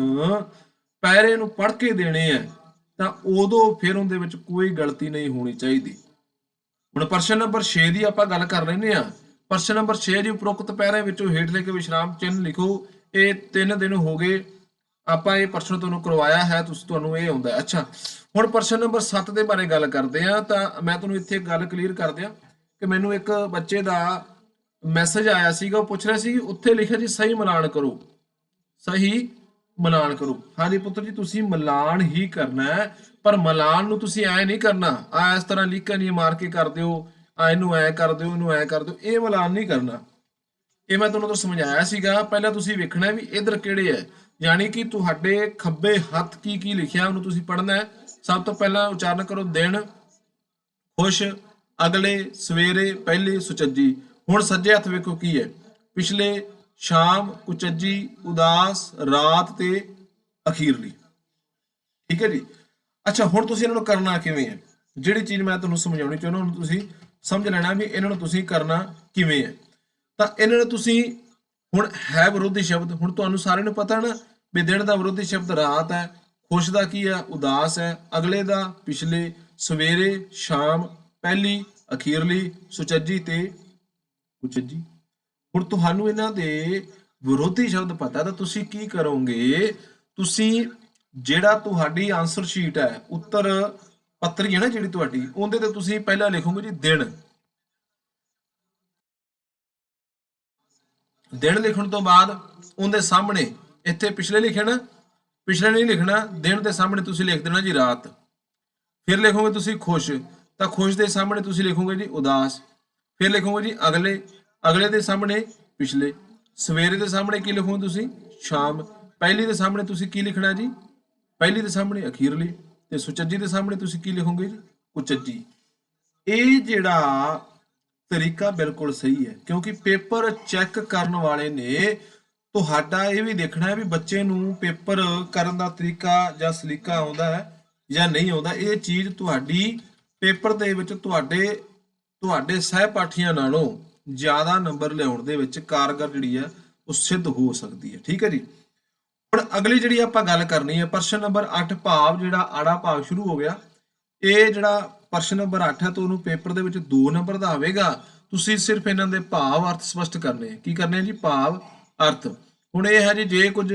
ਪਹਿਰੇ ਨੂੰ ਪੜ੍ਹ ਕੇ ਦੇਣੇ ਆ ਤਾਂ ਉਦੋਂ ਫਿਰ ਉਹਦੇ ਵਿੱਚ ਕੋਈ ਗਲਤੀ ਨਹੀਂ ਹੋਣੀ ਚਾਹੀਦੀ। ਹੁਣ ਪ੍ਰਸ਼ਨ ਨੰਬਰ 6 ਦੀ ਆਪਾਂ ਗੱਲ ਕਰ ਲੈਨੇ ਆ ਪ੍ਰਸ਼ਨ ਨੰਬਰ 6 ਜੀ ਉਪਰੋਕਤ ਪੈਰੇ ਵਿੱਚੋਂ ਹੇਠ ਲਿਖੇ ਵਿਸ਼ਰਾਮ ਚਿੰਨ੍ਹ ਲਿਖੋ। ਇਹ 3 ਦਿਨ ਹੋ ਗਏ ਆਪਾਂ ਇਹ ਪ੍ਰਸ਼ਨ ਤੁਹਾਨੂੰ ਕਰਵਾਇਆ ਹੈ, ਤੁਸੀਂ ਤੁਹਾਨੂੰ ਇਹ ਆਉਂਦਾ ਅੱਛਾ, ਹੁਣ ਪ੍ਰਸ਼ਨ ਨੰਬਰ 7 ਦੇ ਬਾਰੇ ਗੱਲ ਕਰਦੇ ਆ ਤਾਂ ਮੈਂ ਤੁਹਾਨੂੰ ਇੱਥੇ ਗੱਲ ਕਲੀਅਰ ਕਰ ਦਿਆਂ ਕਿ ਮੈਨੂੰ ਇੱਕ ਬੱਚੇ ਦਾ ਮੈਸੇਜ ਆਇਆ ਸੀਗਾ, ਉਹ ਪੁੱਛ ਰਿਹਾ ਸੀ ਕਿ ਉੱਥੇ ਲਿਖਿਆ ਜੀ ਸਹੀ ਮਿਲਾਨ ਕਰੋ। ਸਹੀ ਮਿਲਾਨ ਕਰੋ। ਹਾਂਜੀ ਪੁੱਤਰ ਜੀ, ਤੁਸੀਂ ਮਿਲਾਨ ਹੀ ਕਰਨਾ ਹੈ, ਪਰ ਮਿਲਾਨ ਨੂੰ ਤੁਸੀਂ ਐ ਨਹੀਂ ਕਰਨਾ। ਆ ਇਸ ਤਰ੍ਹਾਂ ਲੀਕਾਂ ਕੇ ਨਹੀਂ ਮਾਰ ਕੇ ਕਰ ਦਿਓ, ਆ ਇਹਨੂੰ ਐ ਕਰ ਦਿਓ, ਇਹਨੂੰ ਐ ਕਰ ਦਿਓ, ਇਹ ਮਿਲਾਨ ਨਹੀਂ ਕਰਨਾ। ਇਹ ਮੈਂ ਤੁਹਾਨੂੰ ਤਾਂ ਸਮਝਾਇਆ ਸੀਗਾ, ਪਹਿਲਾਂ ਤੁਸੀਂ ਵੇਖਣਾ ਵੀ ਇਧਰ ਕਿਹੜੇ ਹੈ ਯਾਨੀ ਕਿ ਤੁਹਾਡੇ ਖੱਬੇ ਹੱਥ ਕੀ ਕੀ ਲਿਖਿਆ, ਉਹਨੂੰ ਤੁਸੀਂ ਪੜ੍ਹਨਾ ਹੈ। ਸਭ ਤੋਂ ਪਹਿਲਾਂ ਉਚਾਰਨ ਕਰੋ, ਦਿਨ, ਖੁਸ਼, ਅਗਲੇ, ਸਵੇਰੇ, ਪਹਿਲੇ, ਸੁਚੱਜੀ। ਹੁਣ ਸੱਜੇ ਹੱਥ ਵੇਖੋ ਕੀ ਹੈ। ਪਿਛਲੇ, ਸ਼ਾਮ, ਕੁਚੱਜੀ, ਉਦਾਸ, ਰਾਤ ਤੇ ਅਖੀਰਲੀ। ਠੀਕ ਹੈ ਜੀ? ਅੱਛਾ, ਹੁਣ ਤੁਸੀਂ ਇਹਨਾਂ ਨੂੰ ਕਰਨਾ ਕਿਵੇਂ ਹੈ? ਜਿਹੜੀ ਚੀਜ਼ ਮੈਂ ਤੁਹਾਨੂੰ ਸਮਝਾਉਣੀ ਚਾਹੁੰਦਾ ਉਹਨੂੰ ਤੁਸੀਂ ਸਮਝ ਲੈਣਾ ਵੀ ਇਹਨਾਂ ਨੂੰ ਤੁਸੀਂ ਕਰਨਾ ਕਿਵੇਂ ਹੈ। ਤਾਂ ਇਹਨਾਂ ਨੂੰ ਤੁਸੀਂ ਹੁਣ ਹੈ ਵਿਰੋਧੀ ਸ਼ਬਦ, ਹੁਣ ਤੁਹਾਨੂੰ ਸਾਰਿਆਂ ਨੂੰ ਪਤਾ ਨਾ ਵੀ ਦਿਨ ਦਾ ਵਿਰੋਧੀ ਸ਼ਬਦ ਰਾਤ ਹੈ, ਖੁਸ਼ ਦਾ ਕੀ ਹੈ, ਉਦਾਸ ਹੈ, ਅਗਲੇ ਦਾ ਪਿਛਲੇ ਸਵੇਰੇ, ਸ਼ਾਮ, ਪਹਿਲੀ, ਅਖੀਰਲੀ, ਸੁਚੱਜੀ ਤੇ ਕੁਚੱਜੀ। ਹੁਣ ਤੁਹਾਨੂੰ ਇਹਨਾਂ ਦੇ ਵਿਰੋਧੀ ਸ਼ਬਦ ਪਤਾ, ਤਾਂ ਤੁਸੀਂ ਕੀ ਕਰੋਗੇ? ਤੁਸੀਂ ਜਿਹੜਾ ਤੁਹਾਡੀ ਆਨਸਰ ਸ਼ੀਟ ਹੈ, ਉੱਤਰ ਪੱਤਰੀ ਹੈ ਨਾ ਜਿਹੜੀ ਤੁਹਾਡੀ, ਉਹਦੇ ਤੇ ਤੁਸੀਂ ਪਹਿਲਾਂ ਲਿਖੋਗੇ ਜੀ ਦਿਨ। ਦਿਨ ਲਿਖਣ ਤੋਂ ਬਾਅਦ ਉਹਦੇ ਸਾਹਮਣੇ ਇੱਥੇ ਪਿਛਲੇ ਲਿਖਿਆ ਨਾ ਪਿਛਲੇ ਨਹੀਂ ਲਿਖਣਾ, ਦਿਨ ਦੇ ਸਾਹਮਣੇ ਤੁਸੀਂ ਲਿਖ ਦੇਣਾ ਜੀ ਰਾਤ। ਫਿਰ ਲਿਖੋਗੇ ਤੁਸੀਂ ਖੁਸ਼, ਤਾਂ ਖੁਸ਼ ਦੇ ਸਾਹਮਣੇ ਤੁਸੀਂ ਲਿਖੋਗੇ ਜੀ ਉਦਾਸ। ਫਿਰ ਲਿਖੋਗੇ ਜੀ ਅਗਲੇ ਅਗਲੇ ਦੇ ਸਾਹਮਣੇ ਪਿਛਲੇ। ਸਵੇਰੇ ਦੇ ਸਾਹਮਣੇ ਕੀ ਲਿਖੋਗੇ ਤੁਸੀਂ? ਸ਼ਾਮ। ਪਹਿਲੀ ਦੇ ਸਾਹਮਣੇ ਤੁਸੀਂ ਕੀ ਲਿਖਣਾ ਜੀ? ਪਹਿਲੀ ਦੇ ਸਾਹਮਣੇ ਅਖੀਰਲੀ, ਤੇ ਸੁਚੱਜੀ ਦੇ ਸਾਹਮਣੇ ਤੁਸੀਂ ਕੀ ਲਿਖੋਗੇ ਜੀ? ਕੁਚੱਜੀ। ਇਹ ਜਿਹੜਾ ਤਰੀਕਾ ਬਿਲਕੁਲ ਸਹੀ ਹੈ, ਕਿਉਂਕਿ ਪੇਪਰ ਚੈੱਕ ਕਰਨ ਵਾਲੇ ਨੇ ਤੁਹਾਡਾ ਇਹ ਵੀ ਦੇਖਣਾ ਹੈ ਵੀ ਬੱਚੇ ਨੂੰ ਪੇਪਰ ਕਰਨ ਦਾ ਤਰੀਕਾ ਜਾਂ ਸਲੀਕਾ ਆਉਂਦਾ ਹੈ ਜਾਂ ਨਹੀਂ ਆਉਂਦਾ। ਇਹ ਚੀਜ਼ ਤੁਹਾਡੀ ਪੇਪਰ ਦੇ ਵਿੱਚ ਤੁਹਾਡੇ ਤੁਹਾਡੇ ਸਹਿਪਾਠੀਆਂ ਨਾਲੋਂ ਜ਼ਿਆਦਾ ਨੰਬਰ ਲਿਆਉਣ ਦੇ ਵਿੱਚ ਕਾਰਗਰ ਜਿਹੜੀ ਹੈ, ਉਹ ਸਿੱਧ ਹੋ ਸਕਦੀ ਹੈ। ਠੀਕ ਹੈ ਜੀ? ਹੁਣ ਅਗਲੀ ਜਿਹੜੀ ਆਪਾਂ ਗੱਲ ਕਰਨੀ ਹੈ, ਪ੍ਰਸ਼ਨ ਨੰਬਰ 8 ਭਾਵ ਜਿਹੜਾ ਆੜਾ ਭਾਗ ਸ਼ੁਰੂ ਹੋ ਗਿਆ। ਇਹ ਜਿਹੜਾ ਪ੍ਰਸ਼ਨ ਨੰਬਰ 8 ਹੈ ਤੁਹਾਨੂੰ ਪੇਪਰ ਦੇ ਵਿੱਚ 2 ਨੰਬਰ ਦਾ ਆਵੇਗਾ। ਤੁਸੀਂ ਸਿਰਫ ਇਹਨਾਂ ਦੇ ਭਾਵ ਅਰਥ ਸਪਸ਼ਟ ਕਰਨੇ। ਕੀ ਕਰਨੇ ਜੀ? ਭਾਵ ਅਰਥ। ਹੁਣ ਇਹ ਹੈ ਜੀ, ਜੇ ਕੁਝ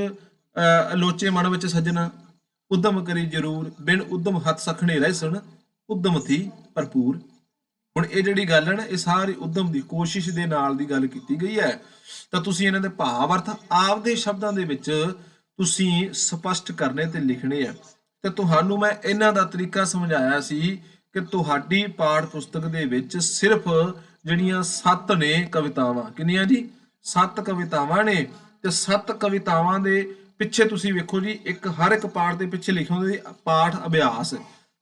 ਲੋਚੇ ਮਨ ਵਿੱਚ ਸੱਜਣਾ, ਉਦਮ ਕਰੀ ਜ਼ਰੂਰ, ਬਿਨ ਉਦਮ ਹੱਥ ਸਖਣੇ ਰਹਿਸਣ, ਉਦਮ ਥੀ ਭਰਪੂਰ। ਹੁਣ ਇਹ ਜਿਹੜੀ ਗੱਲ ਹੈ ਨਾ, ਇਹ ਸਾਰੀ ਉਦਮ ਦੀ ਕੋਸ਼ਿਸ਼ ਦੇ ਨਾਲ ਦੀ ਗੱਲ ਕੀਤੀ ਗਈ ਹੈ। ਤਾਂ ਤੁਸੀਂ ਇਹਨਾਂ ਦੇ ਭਾਵ ਅਰਥ ਆਪਦੇ ਸ਼ਬਦਾਂ ਦੇ ਵਿੱਚ ਤੁਸੀਂ ਸਪਸ਼ਟ ਕਰਨੇ ਤੇ ਲਿਖਣੇ ਆ। ਤੇ ਤੁਹਾਨੂੰ ਮੈਂ ਇਹਨਾਂ ਦਾ ਤਰੀਕਾ ਸਮਝਾਇਆ ਸੀ ਕਿ ਤੁਹਾਡੀ ਪਾਠ ਪੁਸਤਕ ਦੇ ਵਿੱਚ ਸਿਰਫ ਜਿਹੜੀਆਂ ਸੱਤ ਨੇ ਕਵਿਤਾਵਾਂ, ਕਿੰਨੀਆਂ ਜੀ? ਸੱਤ ਕਵਿਤਾਵਾਂ ਨੇ ਤੇ ਸੱਤ ਕਵਿਤਾਵਾਂ ਦੇ ਪਿੱਛੇ ਤੁਸੀਂ ਵੇਖੋ ਜੀ, ਇੱਕ ਹਰ ਇੱਕ ਪਾਠ ਦੇ ਪਿੱਛੇ ਲਿਖਿਆ ਹੁੰਦਾ ਜੀ ਪਾਠ ਅਭਿਆਸ।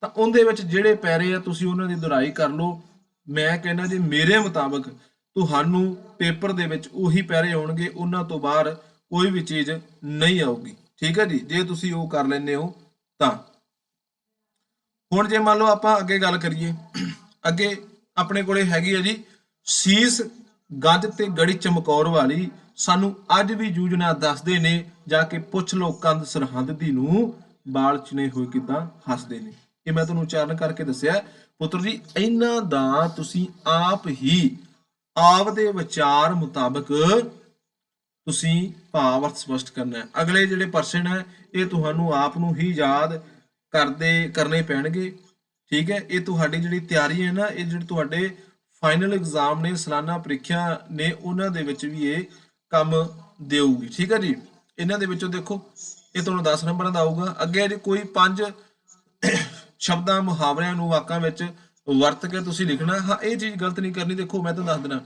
ਤਾਂ ਉਹਦੇ ਵਿੱਚ ਜਿਹੜੇ ਪੈਰੇ ਆ, ਤੁਸੀਂ ਉਹਨਾਂ ਦੀ ਦੁਹਰਾਈ ਕਰ ਲਓ। ਮੈਂ ਕਹਿੰਦਾ ਜੀ, ਮੇਰੇ ਮੁਤਾਬਕ ਤੁਹਾਨੂੰ ਪੇਪਰ ਦੇ ਵਿੱਚ ਉਹੀ ਪੈਰੇ ਆਉਣਗੇ, ਉਹਨਾਂ ਤੋਂ ਬਾਹਰ ਕੋਈ ਵੀ ਚੀਜ਼ ਨਹੀਂ ਆਊਗੀ। ਠੀਕ ਹੈ ਜੀ? ਜੇ ਤੁਸੀਂ ਉਹ ਕਰ ਲੈਂਦੇ ਹੋ, ਤਾਂ ਹੁਣ ਜੇ ਮੰਨ ਲਓ ਆਪਾਂ ਅੱਗੇ ਗੱਲ ਕਰੀਏ, ਅੱਗੇ ਆਪਣੇ ਕੋਲੇ ਹੈਗੀ ਹੈ ਜੀ ਸੀਸ ਗੱਜ ਤੇ ਗੜੀ ਚਮਕੌਰ ਵਾਲੀ। ਸਾਨੂੰ ਅੱਜ ਵੀ ਜੂਝਣਾ ਦੱਸਦੇ ਨੇ, ਜਾ ਕੇ ਪੁੱਛ ਲੋ ਕੰਧ ਸਰਹੰਦ ਦੀ ਨੂੰ ਬਾਲ ਚਨੇ ਹੋਏ ਕਿਦਾਂ ਹੱਸਦੇ ਨੇ। ਇਹ ਮੈਂ ਤੁਹਾਨੂੰ ਉਚਾਰਨ ਕਰਕੇ ਦੱਸਿਆ, ਪੁੱਤਰ ਜੀ, ਇਹਨਾਂ ਦਾ ਤੁਸੀਂ ਆਪ ਹੀ, ਆਪ ਦੇ ਵਿਚਾਰ ਮੁਤਾਬਕ ਤੁਸੀਂ ਭਾਵ ਅਰਥ ਸਪਸ਼ਟ ਕਰਨਾ ਹੈ। ਅਗਲੇ ਜਿਹੜੇ ਪਰਸਨ ਹੈ, ਇਹ ਤੁਹਾਨੂੰ ਆਪ ਨੂੰ ਹੀ ਯਾਦ ਕਰਦੇ, ਕਰਨੇ ਪੈਣਗੇ। ਠੀਕ ਹੈ? ਇਹ ਤੁਹਾਡੀ ਜਿਹੜੀ ਤਿਆਰੀ ਹੈ ਨਾ, ਇਹ ਜਿਹੜੇ ਤੁਹਾਡੇ ਫਾਈਨਲ ਐਗਜ਼ਾਮ ਨੇ, ਸਾਲਾਨਾ ਪ੍ਰੀਖਿਆ ਨੇ, ਉਹਨਾਂ ਦੇ ਵਿੱਚ ਵੀ ਇਹ ਕੰਮ ਦੇਊਗੀ। ਠੀਕ ਹੈ ਜੀ? ਇਹਨਾਂ ਦੇ ਵਿੱਚੋਂ ਦੇਖੋ, ਇਹ ਤੁਹਾਨੂੰ 10 ਨੰਬਰਾਂ ਦਾ ਆਊਗਾ। ਅੱਗੇ ਜੇ ਕੋਈ ਪੰਜ ਸ਼ਬਦਾਂ, ਮੁਹਾਵਰਿਆਂ ਨੂੰ ਵਾਕਾਂ ਵਿੱਚ ਵਰਤ ਕੇ ਤੁਸੀਂ ਲਿਖਣਾ। ਹਾਂ, ਇਹ ਚੀਜ਼ ਗਲਤ ਨਹੀਂ ਕਰਨੀ। ਦੇਖੋ, ਮੈਂ ਤੁਹਾਨੂੰ ਦੱਸ ਦਿੰਦਾ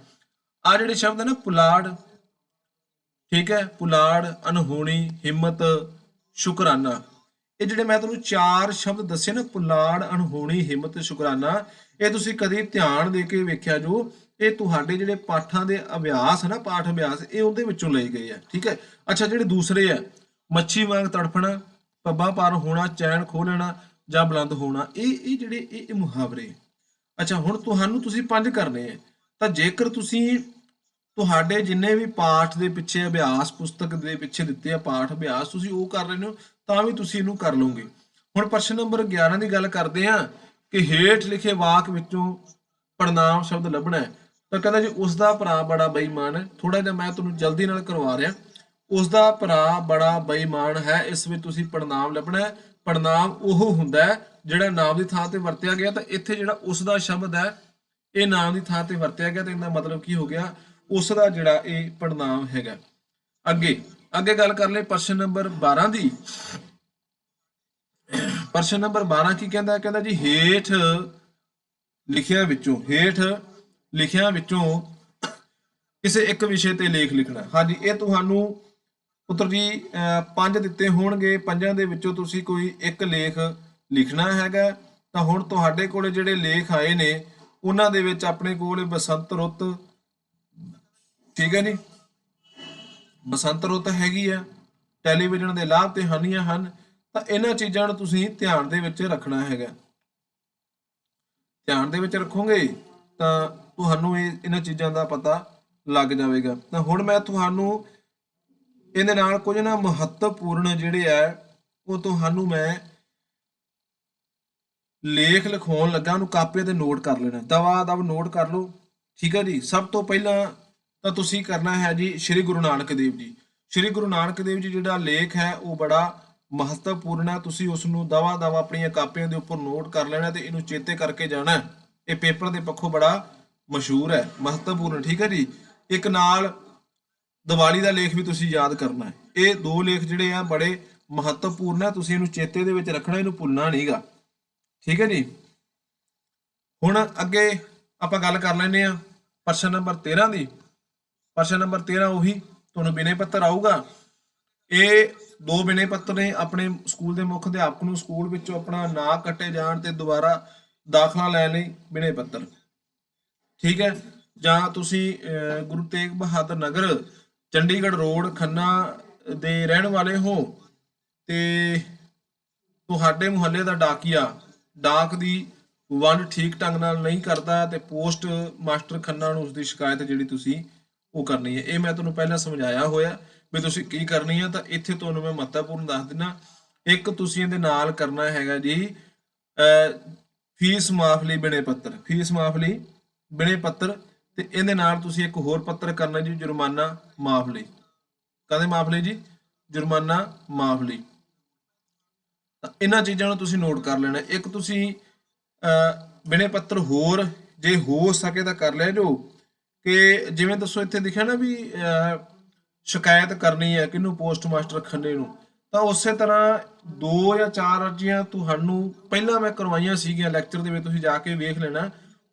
ਆ ਜਿਹੜੇ ਸ਼ਬਦ ਹੈ ਨਾ, ਪੁਲਾੜ, ਠੀਕ ਹੈ? ਪੁਲਾੜ ਅਨਹੋਣੀ ਹਿੰਮਤ, ਸ਼ੁਕਰਾਨਾ। ਇਹ ਜਿਹੜੇ ਮੈਂ ਤੁਹਾਨੂੰ ਚਾਰ ਸ਼ਬਦ ਦੱਸੇ ਨਾ ਪੁਲਾੜ ਅਣਹੋਣੀ, ਹਿੰਮਤ, ਸ਼ੁਕਰਾਨਾ, ਇਹ ਤੁਸੀਂ ਕਦੀ ਧਿਆਨ ਦੇ ਕੇ ਵੇਖਿਆ ਜੋ ਇਹ ਤੁਹਾਡੇ ਜਿਹੜੇ ਪਾਠਾਂ ਦੇ ਅਭਿਆਸ ਹੈ ਨਾ, ਪਾਠ ਅਭਿਆਸ, ਇਹ ਉਹਦੇ ਵਿੱਚੋਂ ਲਏ ਗਏ ਆ, ਠੀਕ ਹੈ? ਅੱਛਾ, ਜਿਹੜੇ ਦੂਸਰੇ ਆ, ਮੱਛੀ ਵਾਂਗ ਤੜਫਣਾ, ਪੱਬਾ ਪਾਰ ਹੋਣਾ, ਚੈਨ ਖੋਹ ਲੈਣਾ ਜਾਂ ਬੁਲੰਦ ਹੋਣਾ, ਇਹ ਇਹ ਜਿਹੜੇ, ਇਹ ਇਹ ਮੁਹਾਵਰੇ ਅੱਛਾ, ਹੁਣ ਤੁਹਾਨੂੰ ਤੁਸੀਂ ਪੰਜ ਕਰਨੇ ਆ। ਤਾਂ ਜੇਕਰ ਤੁਸੀਂ ਤੁਹਾਡੇ ਜਿੰਨੇ ਵੀ ਪਾਠ ਦੇ ਪਿੱਛੇ ਅਭਿਆਸ, ਪੁਸਤਕ ਦੇ ਪਿੱਛੇ ਦਿੱਤੇ ਆ, ਪਾਠ ਅਭਿਆਸ, ਤੁਸੀਂ ਉਹ ਕਰ ਰਹੇ ਹੋ ਤਾਂ ਵੀ ਤੁਸੀਂ ਇਹਨੂੰ ਕਰ ਲਓਗੇ। ਹੁਣ ਪ੍ਰਸ਼ਨ ਨੰਬਰ 11 ਦੀ ਗੱਲ ਕਰਦੇ ਆ ਕਿ ਹੇਠ ਲਿਖੇ ਵਾਕ ਵਿੱਚੋਂ ਪੜਨਾਮ ਸ਼ਬਦ ਲੱਭਣਾ ਹੈ। ਤਾਂ ਕਹਿੰਦਾ ਜੀ, ਉਸ ਦਾ ਭਰਾ ਬੜਾ ਬੇਈਮਾਨ ਹੈ। ਥੋੜਾ ਜਿਹਾ ਮੈਂ ਤੁਹਾਨੂੰ ਜਲਦੀ ਨਾਲ ਕਰਵਾ ਰਿਹਾ। ਉਸ ਦਾ ਭਰਾ ਬੜਾ ਬੇਈਮਾਨ ਹੈ, ਇਸ ਵਿੱਚ ਤੁਸੀਂ ਪੜਨਾਮ ਲੱਭਣਾ ਹੈ। ਪੜਨਾਮ ਉਹ ਹੁੰਦਾ ਹੈ ਜਿਹੜਾ ਨਾਮ ਦੀ ਥਾਂ ਤੇ ਵਰਤਿਆ ਗਿਆ ਤਾਂ ਇੱਥੇ ਜਿਹੜਾ ਉਸ ਦਾ ਸ਼ਬਦ ਹੈ, ਇਹ ਨਾਮ ਦੀ ਥਾਂ ਤੇ ਵਰਤਿਆ ਗਿਆ ਤਾਂ ਇਹਦਾ ਮਤਲਬ ਕੀ ਹੋ ਗਿਆ? ਉਸ ਦਾ ਜਿਹੜਾ ਇਹ ਪੜਨਾਮ ਹੈਗਾ। ਅੱਗੇ ਅੱਗੇ ਗੱਲ ਕਰ ਲਈ ਪ੍ਰਸ਼ਨ ਨੰਬਰ 12 ਦੀ। ਪ੍ਰਸ਼ਨ ਨੰਬਰ 12 ਕੀ ਕਹਿੰਦਾ? ਕਹਿੰਦਾ ਜੀ ਹੇਠ ਲਿਖਿਆ ਵਿੱਚੋਂ ਹੇਠ ਲਿਖਿਆ ਵਿੱਚੋਂ ਕਿਸੇ ਇੱਕ ਵਿਸ਼ੇ ਤੇ ਲੇਖ ਲਿਖਣਾ। ਹਾਂਜੀ ਇਹ ਤੁਹਾਨੂੰ ਪੁੱਤਰ ਜੀ ਅਹ, ਪੰਜ ਦਿੱਤੇ ਹੋਣਗੇ। ਪੰਜਾਂ ਦੇ ਵਿੱਚੋਂ ਤੁਸੀਂ ਕੋਈ ਇੱਕ ਲੇਖ ਲਿਖਣਾ ਹੈਗਾ ਤਾਂ ਹੁਣ ਤੁਹਾਡੇ ਕੋਲੇ ਜਿਹੜੇ ਲੇਖ ਆਏ ਨੇ ਉਹਨਾਂ ਦੇ ਵਿੱਚ ਆਪਣੇ ਕੋਲ ਬਸੰਤ ਰੁੱਤ ਠੀਕ ਹੈ ਜੀ? ਬਸੰਤ ਰੁੱਤ ਹੈਗੀ ਆ ਟੈਲੀਵਿਜ਼ਨ ਦੇ ਲਾਭ ਤੇ ਹਾਨੀਆਂ ਹਨ, ਤਾਂ ਇਹਨਾਂ ਚੀਜ਼ਾਂ ਨੂੰ ਤੁਸੀਂ ਧਿਆਨ ਦੇ ਵਿੱਚ ਰੱਖਣਾ ਹੈਗਾ। ਧਿਆਨ ਦੇ ਵਿੱਚ ਰੱਖੋਗੇ, ਤਾਂ ਤੁਹਾਨੂੰ ਇਹ, ਇਹਨਾਂ ਚੀਜ਼ਾਂ ਦਾ ਪਤਾ ਲੱਗ ਜਾਵੇਗਾ। ਤਾਂ ਹੁਣ ਮੈਂ ਤੁਹਾਨੂੰ ਇਹਦੇ ਨਾਲ ਕੁਝ ਨਾ ਮਹੱਤਵਪੂਰਨ ਜਿਹੜੇ ਆ, ਉਹ ਤੁਹਾਨੂੰ ਮੈਂ ਲੇਖ ਲਿਖਾਉਣ ਲੱਗਾ, ਉਹਨੂੰ ਕਾਪੀ ਤੇ ਨੋਟ ਕਰ ਲੈਣਾ। ਦਵਾ ਦਵ ਨੋਟ ਕਰ ਲਓ। ਠੀਕ ਹੈ ਜੀ? ਸਭ ਤੋਂ ਪਹਿਲਾਂ ਤਾਂ ਤੁਸੀਂ ਕਰਨਾ ਹੈ ਜੀ ਸ੍ਰੀ ਗੁਰੂ ਨਾਨਕ ਦੇਵ ਜੀ। ਸ੍ਰੀ ਗੁਰੂ ਨਾਨਕ ਦੇਵ ਜੀ ਜਿਹੜਾ ਲੇਖ ਹੈ, ਉਹ ਬੜਾ ਮਹੱਤਵਪੂਰਨ ਹੈ। ਤੁਸੀਂ ਉਸ ਨੂੰ ਦਵਾ ਦਵਾ ਆਪਣੀਆਂ ਕਾਪੀਆਂ ਦੇ ਉੱਪਰ ਨੋਟ ਕਰ ਲੈਣਾ ਤੇ ਇਹਨੂੰ ਚੇਤੇ ਕਰਕੇ ਜਾਣਾ ਇਹ ਪੇਪਰ ਦੇ ਪੱਖੋਂ ਬੜਾ ਮਸ਼ਹੂਰ ਹੈ, ਮਹੱਤਵਪੂਰਨ, ਠੀਕ ਹੈ ਜੀ। ਇੱਕ ਨਾਲ ਦੀਵਾਲੀ ਦਾ ਲੇਖ ਵੀ ਤੁਸੀਂ ਯਾਦ ਕਰਨਾ ਹੈ। ਇਹ ਦੋ ਲੇਖ ਜਿਹੜੇ ਆ ਬੜੇ ਮਹੱਤਵਪੂਰਨ ਹੈ। ਤੁਸੀਂ ਇਹਨੂੰ ਚੇਤੇ ਦੇ ਵਿੱਚ ਰੱਖਣਾ, ਇਹਨੂੰ ਭੁੱਲਣਾ ਨਹੀਂਗਾ। ਠੀਕ ਹੈ ਜੀ। ਹੁਣ ਅੱਗੇ ਆਪਾਂ ਗੱਲ ਕਰ ਲੈਨੇ ਆ ਪ੍ਰਸ਼ਨ ਨੰਬਰ 13 ਦੀ। ਪ੍ਰਸ਼ਨ ਨੰਬਰ 13 ਉਹੀ, ਤੁਹਾਨੂੰ ਬਿਨੇ ਪੱਤਰ ਆਊਗਾ। ਇਹ ਦੋ ਬਿਨੇ ਪੱਤਰ ਨੇ ਆਪਣੇ ਸਕੂਲ ਦੇ ਮੁੱਖ ਅਧਿਆਪਕ ਨੂੰ ਸਕੂਲ ਵਿੱਚੋਂ ਆਪਣਾ ਨਾਂ ਕੱਟੇ ਜਾਣ ਤੇ ਦੁਬਾਰਾ ਦਾਖਲਾ ਲੈਣ ਲਈ ਬਿਨੇ ਪੱਤਰ। ਠੀਕ ਹੈ? ਜਾਂ ਤੁਸੀਂ ਗੁਰੂ ਤੇਗ ਬਹਾਦਰ ਨਗਰ, ਚੰਡੀਗੜ੍ਹ ਰੋਡ, ਖੰਨਾ ਦੇ ਰਹਿਣ ਵਾਲੇ ਹੋ ਤੇ ਤੁਹਾਡੇ ਮੁਹੱਲੇ ਦਾ ਡਾਕੀਆ, ਡਾਕ ਦੀ ਵੰਡ ਠੀਕ ਢੰਗ ਨਾਲ ਨਹੀਂ ਕਰਦਾ ਤੇ ਪੋਸਟ ਮਾਸਟਰ ਖੰਨਾ ਨੂੰ ਉਸ ਦੀ ਸ਼ਿਕਾਇਤ ਜਿਹੜੀ ਤੁਸੀਂ ਉਹ ਕਰਨੀ ਹੈ। ਇਹ ਮੈਂ ਤੁਹਾਨੂੰ ਪਹਿਲਾਂ ਸਮਝਾਇਆ ਹੋਇਆ ਵੀ ਤੁਸੀਂ ਕੀ ਕਰਨੀ ਹੈ ਤਾਂ ਇੱਥੇ ਤੁਹਾਨੂੰ ਮੈਂ ਮਹੱਤਵਪੂਰਨ ਦੱਸ ਦਿੰਨਾ। ਇੱਕ ਤੁਸੀਂ ਇਹਦੇ ਨਾਲ ਕਰਨਾ ਹੈਗਾ ਜੀ ਅਹ, ਫੀਸ ਮਾਫ ਲਈ ਬਿਨੇ ਪੱਤਰ। ਫੀਸ ਮਾਫ ਲਈ ਬਿਨੇ ਪੱਤਰ ਤੇ ਇਹਦੇ ਨਾਲ ਤੁਸੀਂ ਇੱਕ ਹੋਰ ਪੱਤਰ ਕਰਨਾ ਜੀ ਜੁਰਮਾਨਾ ਮਾਫ ਲਈ। ਕਾਹਦੇ ਮਾਫ ਲਈ ਜੀ? ਜੁਰਮਾਨਾ ਮਾਫ ਲਈ। ਤਾਂ ਇਹਨਾਂ ਚੀਜ਼ਾਂ ਨੂੰ ਤੁਸੀਂ ਨੋਟ ਕਰ ਲੈਣਾ। ਇੱਕ ਤੁਸੀਂ ਅਹ, ਬਿਨੇ ਪੱਤਰ ਹੋਰ ਜੇ ਹੋ ਸਕੇ ਤਾਂ ਕਰ ਲਿਆ ਜੋ। ਕਿ ਜਿਵੇਂ ਦੱਸੋ, ਇੱਥੇ ਲਿਖਿਆ ਨਾ ਵੀ ਸ਼ਿਕਾਇਤ ਕਰਨੀ ਹੈ ਕਿਹਨੂੰ ਪੋਸਟ ਮਾਸਟਰ ਖੰਨੇ ਨੂੰ। ਤਾਂ ਉਸੇ ਤਰ੍ਹਾਂ ਦੋ ਜਾਂ ਚਾਰ ਅਰਜ਼ੀਆਂ ਤੁਹਾਨੂੰ ਪਹਿਲਾਂ ਮੈਂ ਕਰਵਾਈਆਂ ਸੀਗੀਆਂ ਲੈਕਚਰ ਦੇ ਵਿੱਚ, ਤੁਸੀਂ ਜਾ ਕੇ ਵੇਖ ਲੈਣਾ।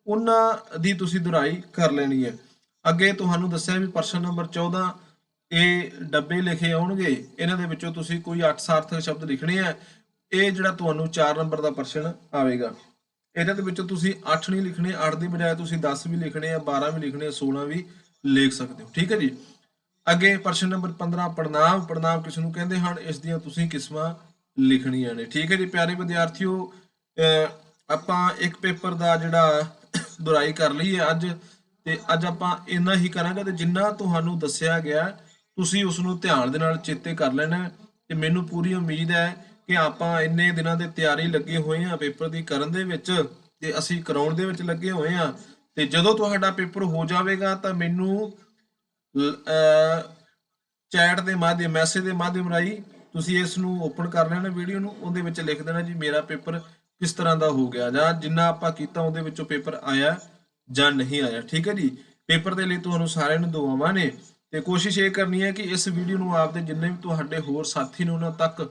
ਉਹਨਾਂ ਦੀ ਤੁਸੀਂ ਦੁਹਰਾਈ ਕਰ ਲੈਣੀ ਹੈ। ਅੱਗੇ ਤੁਹਾਨੂੰ ਦੱਸਿਆ ਵੀ ਪ੍ਰਸ਼ਨ ਨੰਬਰ 14 ਇਹ ਡੱਬੇ ਲਿਖੇ ਆਉਣਗੇ। ਇਹਨਾਂ ਦੇ ਵਿੱਚੋਂ ਤੁਸੀਂ ਕੋਈ 8 ਸਾਰਥਕ ਸ਼ਬਦ ਲਿਖਣੇ ਆ। ਇਹ ਜਿਹੜਾ ਤੁਹਾਨੂੰ 4 ਨੰਬਰ ਦਾ ਪ੍ਰਸ਼ਨ ਆਵੇਗਾ। ਇਹਨਾਂ ਦੇ ਵਿੱਚੋਂ ਤੁਸੀਂ 8 ਨਹੀਂ ਲਿਖਣੇ 8 ਦੀ ਬਜਾਏ ਤੁਸੀਂ 10 ਵੀ ਲਿਖਣੇ ਆ 12 ਵੀ ਲਿਖਣੇ ਆ 16 ਵੀ ਲਿਖ ਸਕਦੇ ਹੋ। ਠੀਕ ਹੈ ਜੀ? ਅੱਗੇ ਪ੍ਰਸ਼ਨ ਨੰਬਰ 15 ਪੜਨਾਮ ਪੜਨਾਮ ਕਿਸ ਨੂੰ ਕਹਿੰਦੇ ਹਨ? ਇਸ ਦੀਆਂ ਤੁਸੀਂ ਕਿਸਮਾਂ ਲਿਖਣੀਆਂ ਨੇ। ਠੀਕ ਹੈ ਜੀ, ਪਿਆਰੇ ਵਿਦਿਆਰਥੀਓ, ਅਹ, ਆਪਾਂ ਇੱਕ ਪੇਪਰ ਦਾ ਜਿਹੜਾ ਦੁਹਰਾਈ ਕਰ ਲਈ ਹੈ ਅੱਜ, ਤੇ ਅੱਜ ਆਪਾਂ ਇੰਨਾ ਹੀ ਕਰਾਂਗੇ ਤੇ ਜਿੰਨਾ ਤੁਹਾਨੂੰ ਦੱਸਿਆ ਗਿਆ, ਤੁਸੀਂ ਉਸ ਨੂੰ ਧਿਆਨ ਦੇ ਨਾਲ ਚੇਤੇ ਕਰ ਲੈਣਾ ਹੈ ਤੇ ਮੈਨੂੰ ਪੂਰੀ ਉਮੀਦ ਹੈ ਕਿ ਆਪਾਂ ਇੰਨੇ ਦਿਨਾਂ ਦੇ ਤਿਆਰੀ ਲੱਗੇ ਹੋਏ ਆ ਪੇਪਰ ਦੀ ਕਰਨ ਦੇ ਵਿੱਚ ਤੇ ਅਸੀਂ ਕਰਾਉਣ ਦੇ ਵਿੱਚ ਲੱਗੇ ਹੋਏ ਆ ਤੇ ਜਦੋਂ ਤੁਹਾਡਾ ਪੇਪਰ ਹੋ ਜਾਵੇਗਾ ਤਾਂ ਮੈਨੂੰ ਚੈਟ ਦੇ ਮਾਧਿਅਮ, ਮੈਸੇਜ ਦੇ ਮਾਧਿਅਮ ਰਾਹੀਂ ਤੁਸੀਂ ਇਸ ਨੂੰ ਓਪਨ ਕਰ ਲੈਣਾ ਵੀਡੀਓ ਨੂੰ, ਉਹਦੇ ਵਿੱਚ ਲਿਖ ਦੇਣਾ ਜੀ ਮੇਰਾ ਪੇਪਰ ਕਿਸ ਤਰ੍ਹਾਂ ਦਾ ਹੋ ਗਿਆ ਜਾਂ ਜਿੰਨਾ ਆਪਾਂ ਕੀਤਾ ਉਹਦੇ ਵਿੱਚੋਂ ਪੇਪਰ ਆਇਆ ਜਾਂ ਨਹੀਂ ਆਇਆ, ਠੀਕ ਹੈ ਜੀ? ਪੇਪਰ ਦੇ ਲਈ ਤੁਹਾਨੂੰ ਸਾਰਿਆਂ ਨੂੰ ਦੁਆਵਾਂ ਨੇ ਤੇ ਕੋਸ਼ਿਸ਼ ਇਹ ਕਰਨੀ ਹੈ ਕਿ ਇਸ ਵੀਡੀਓ ਨੂੰ ਆਪਦੇ ਜਿੰਨੇ ਵੀ ਤੁਹਾਡੇ ਹੋਰ ਸਾਥੀ ਨੇ ਉਹਨਾਂ ਤੱਕ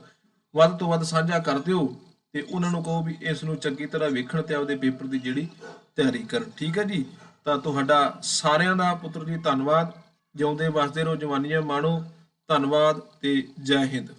ਵੱਧ ਤੋਂ ਵੱਧ ਸਾਂਝਾ ਕਰ ਦਿਓ ਤੇ ਉਹਨਾਂ ਨੂੰ ਕਹੋ ਵੀ ਇਸ ਨੂੰ ਚੰਗੀ ਤਰ੍ਹਾਂ ਵੇਖਣ ਤੇ ਆਪਦੇ ਪੇਪਰ ਦੀ ਜਿਹੜੀ ਤਿਆਰੀ ਕਰਨ। ਠੀਕ ਹੈ ਜੀ? ਤਾਂ ਤੁਹਾਡਾ ਸਾਰਿਆਂ ਦਾ ਪੁੱਤਰ ਜੀ ਧੰਨਵਾਦ। ਜਿਉਂਦੇ ਵਸਦੇ ਰਹੋ ਜਵਾਨੀਆਂ ਮਾਣੋ। ਧੰਨਵਾਦ ਤੇ ਜੈ ਹਿੰਦ।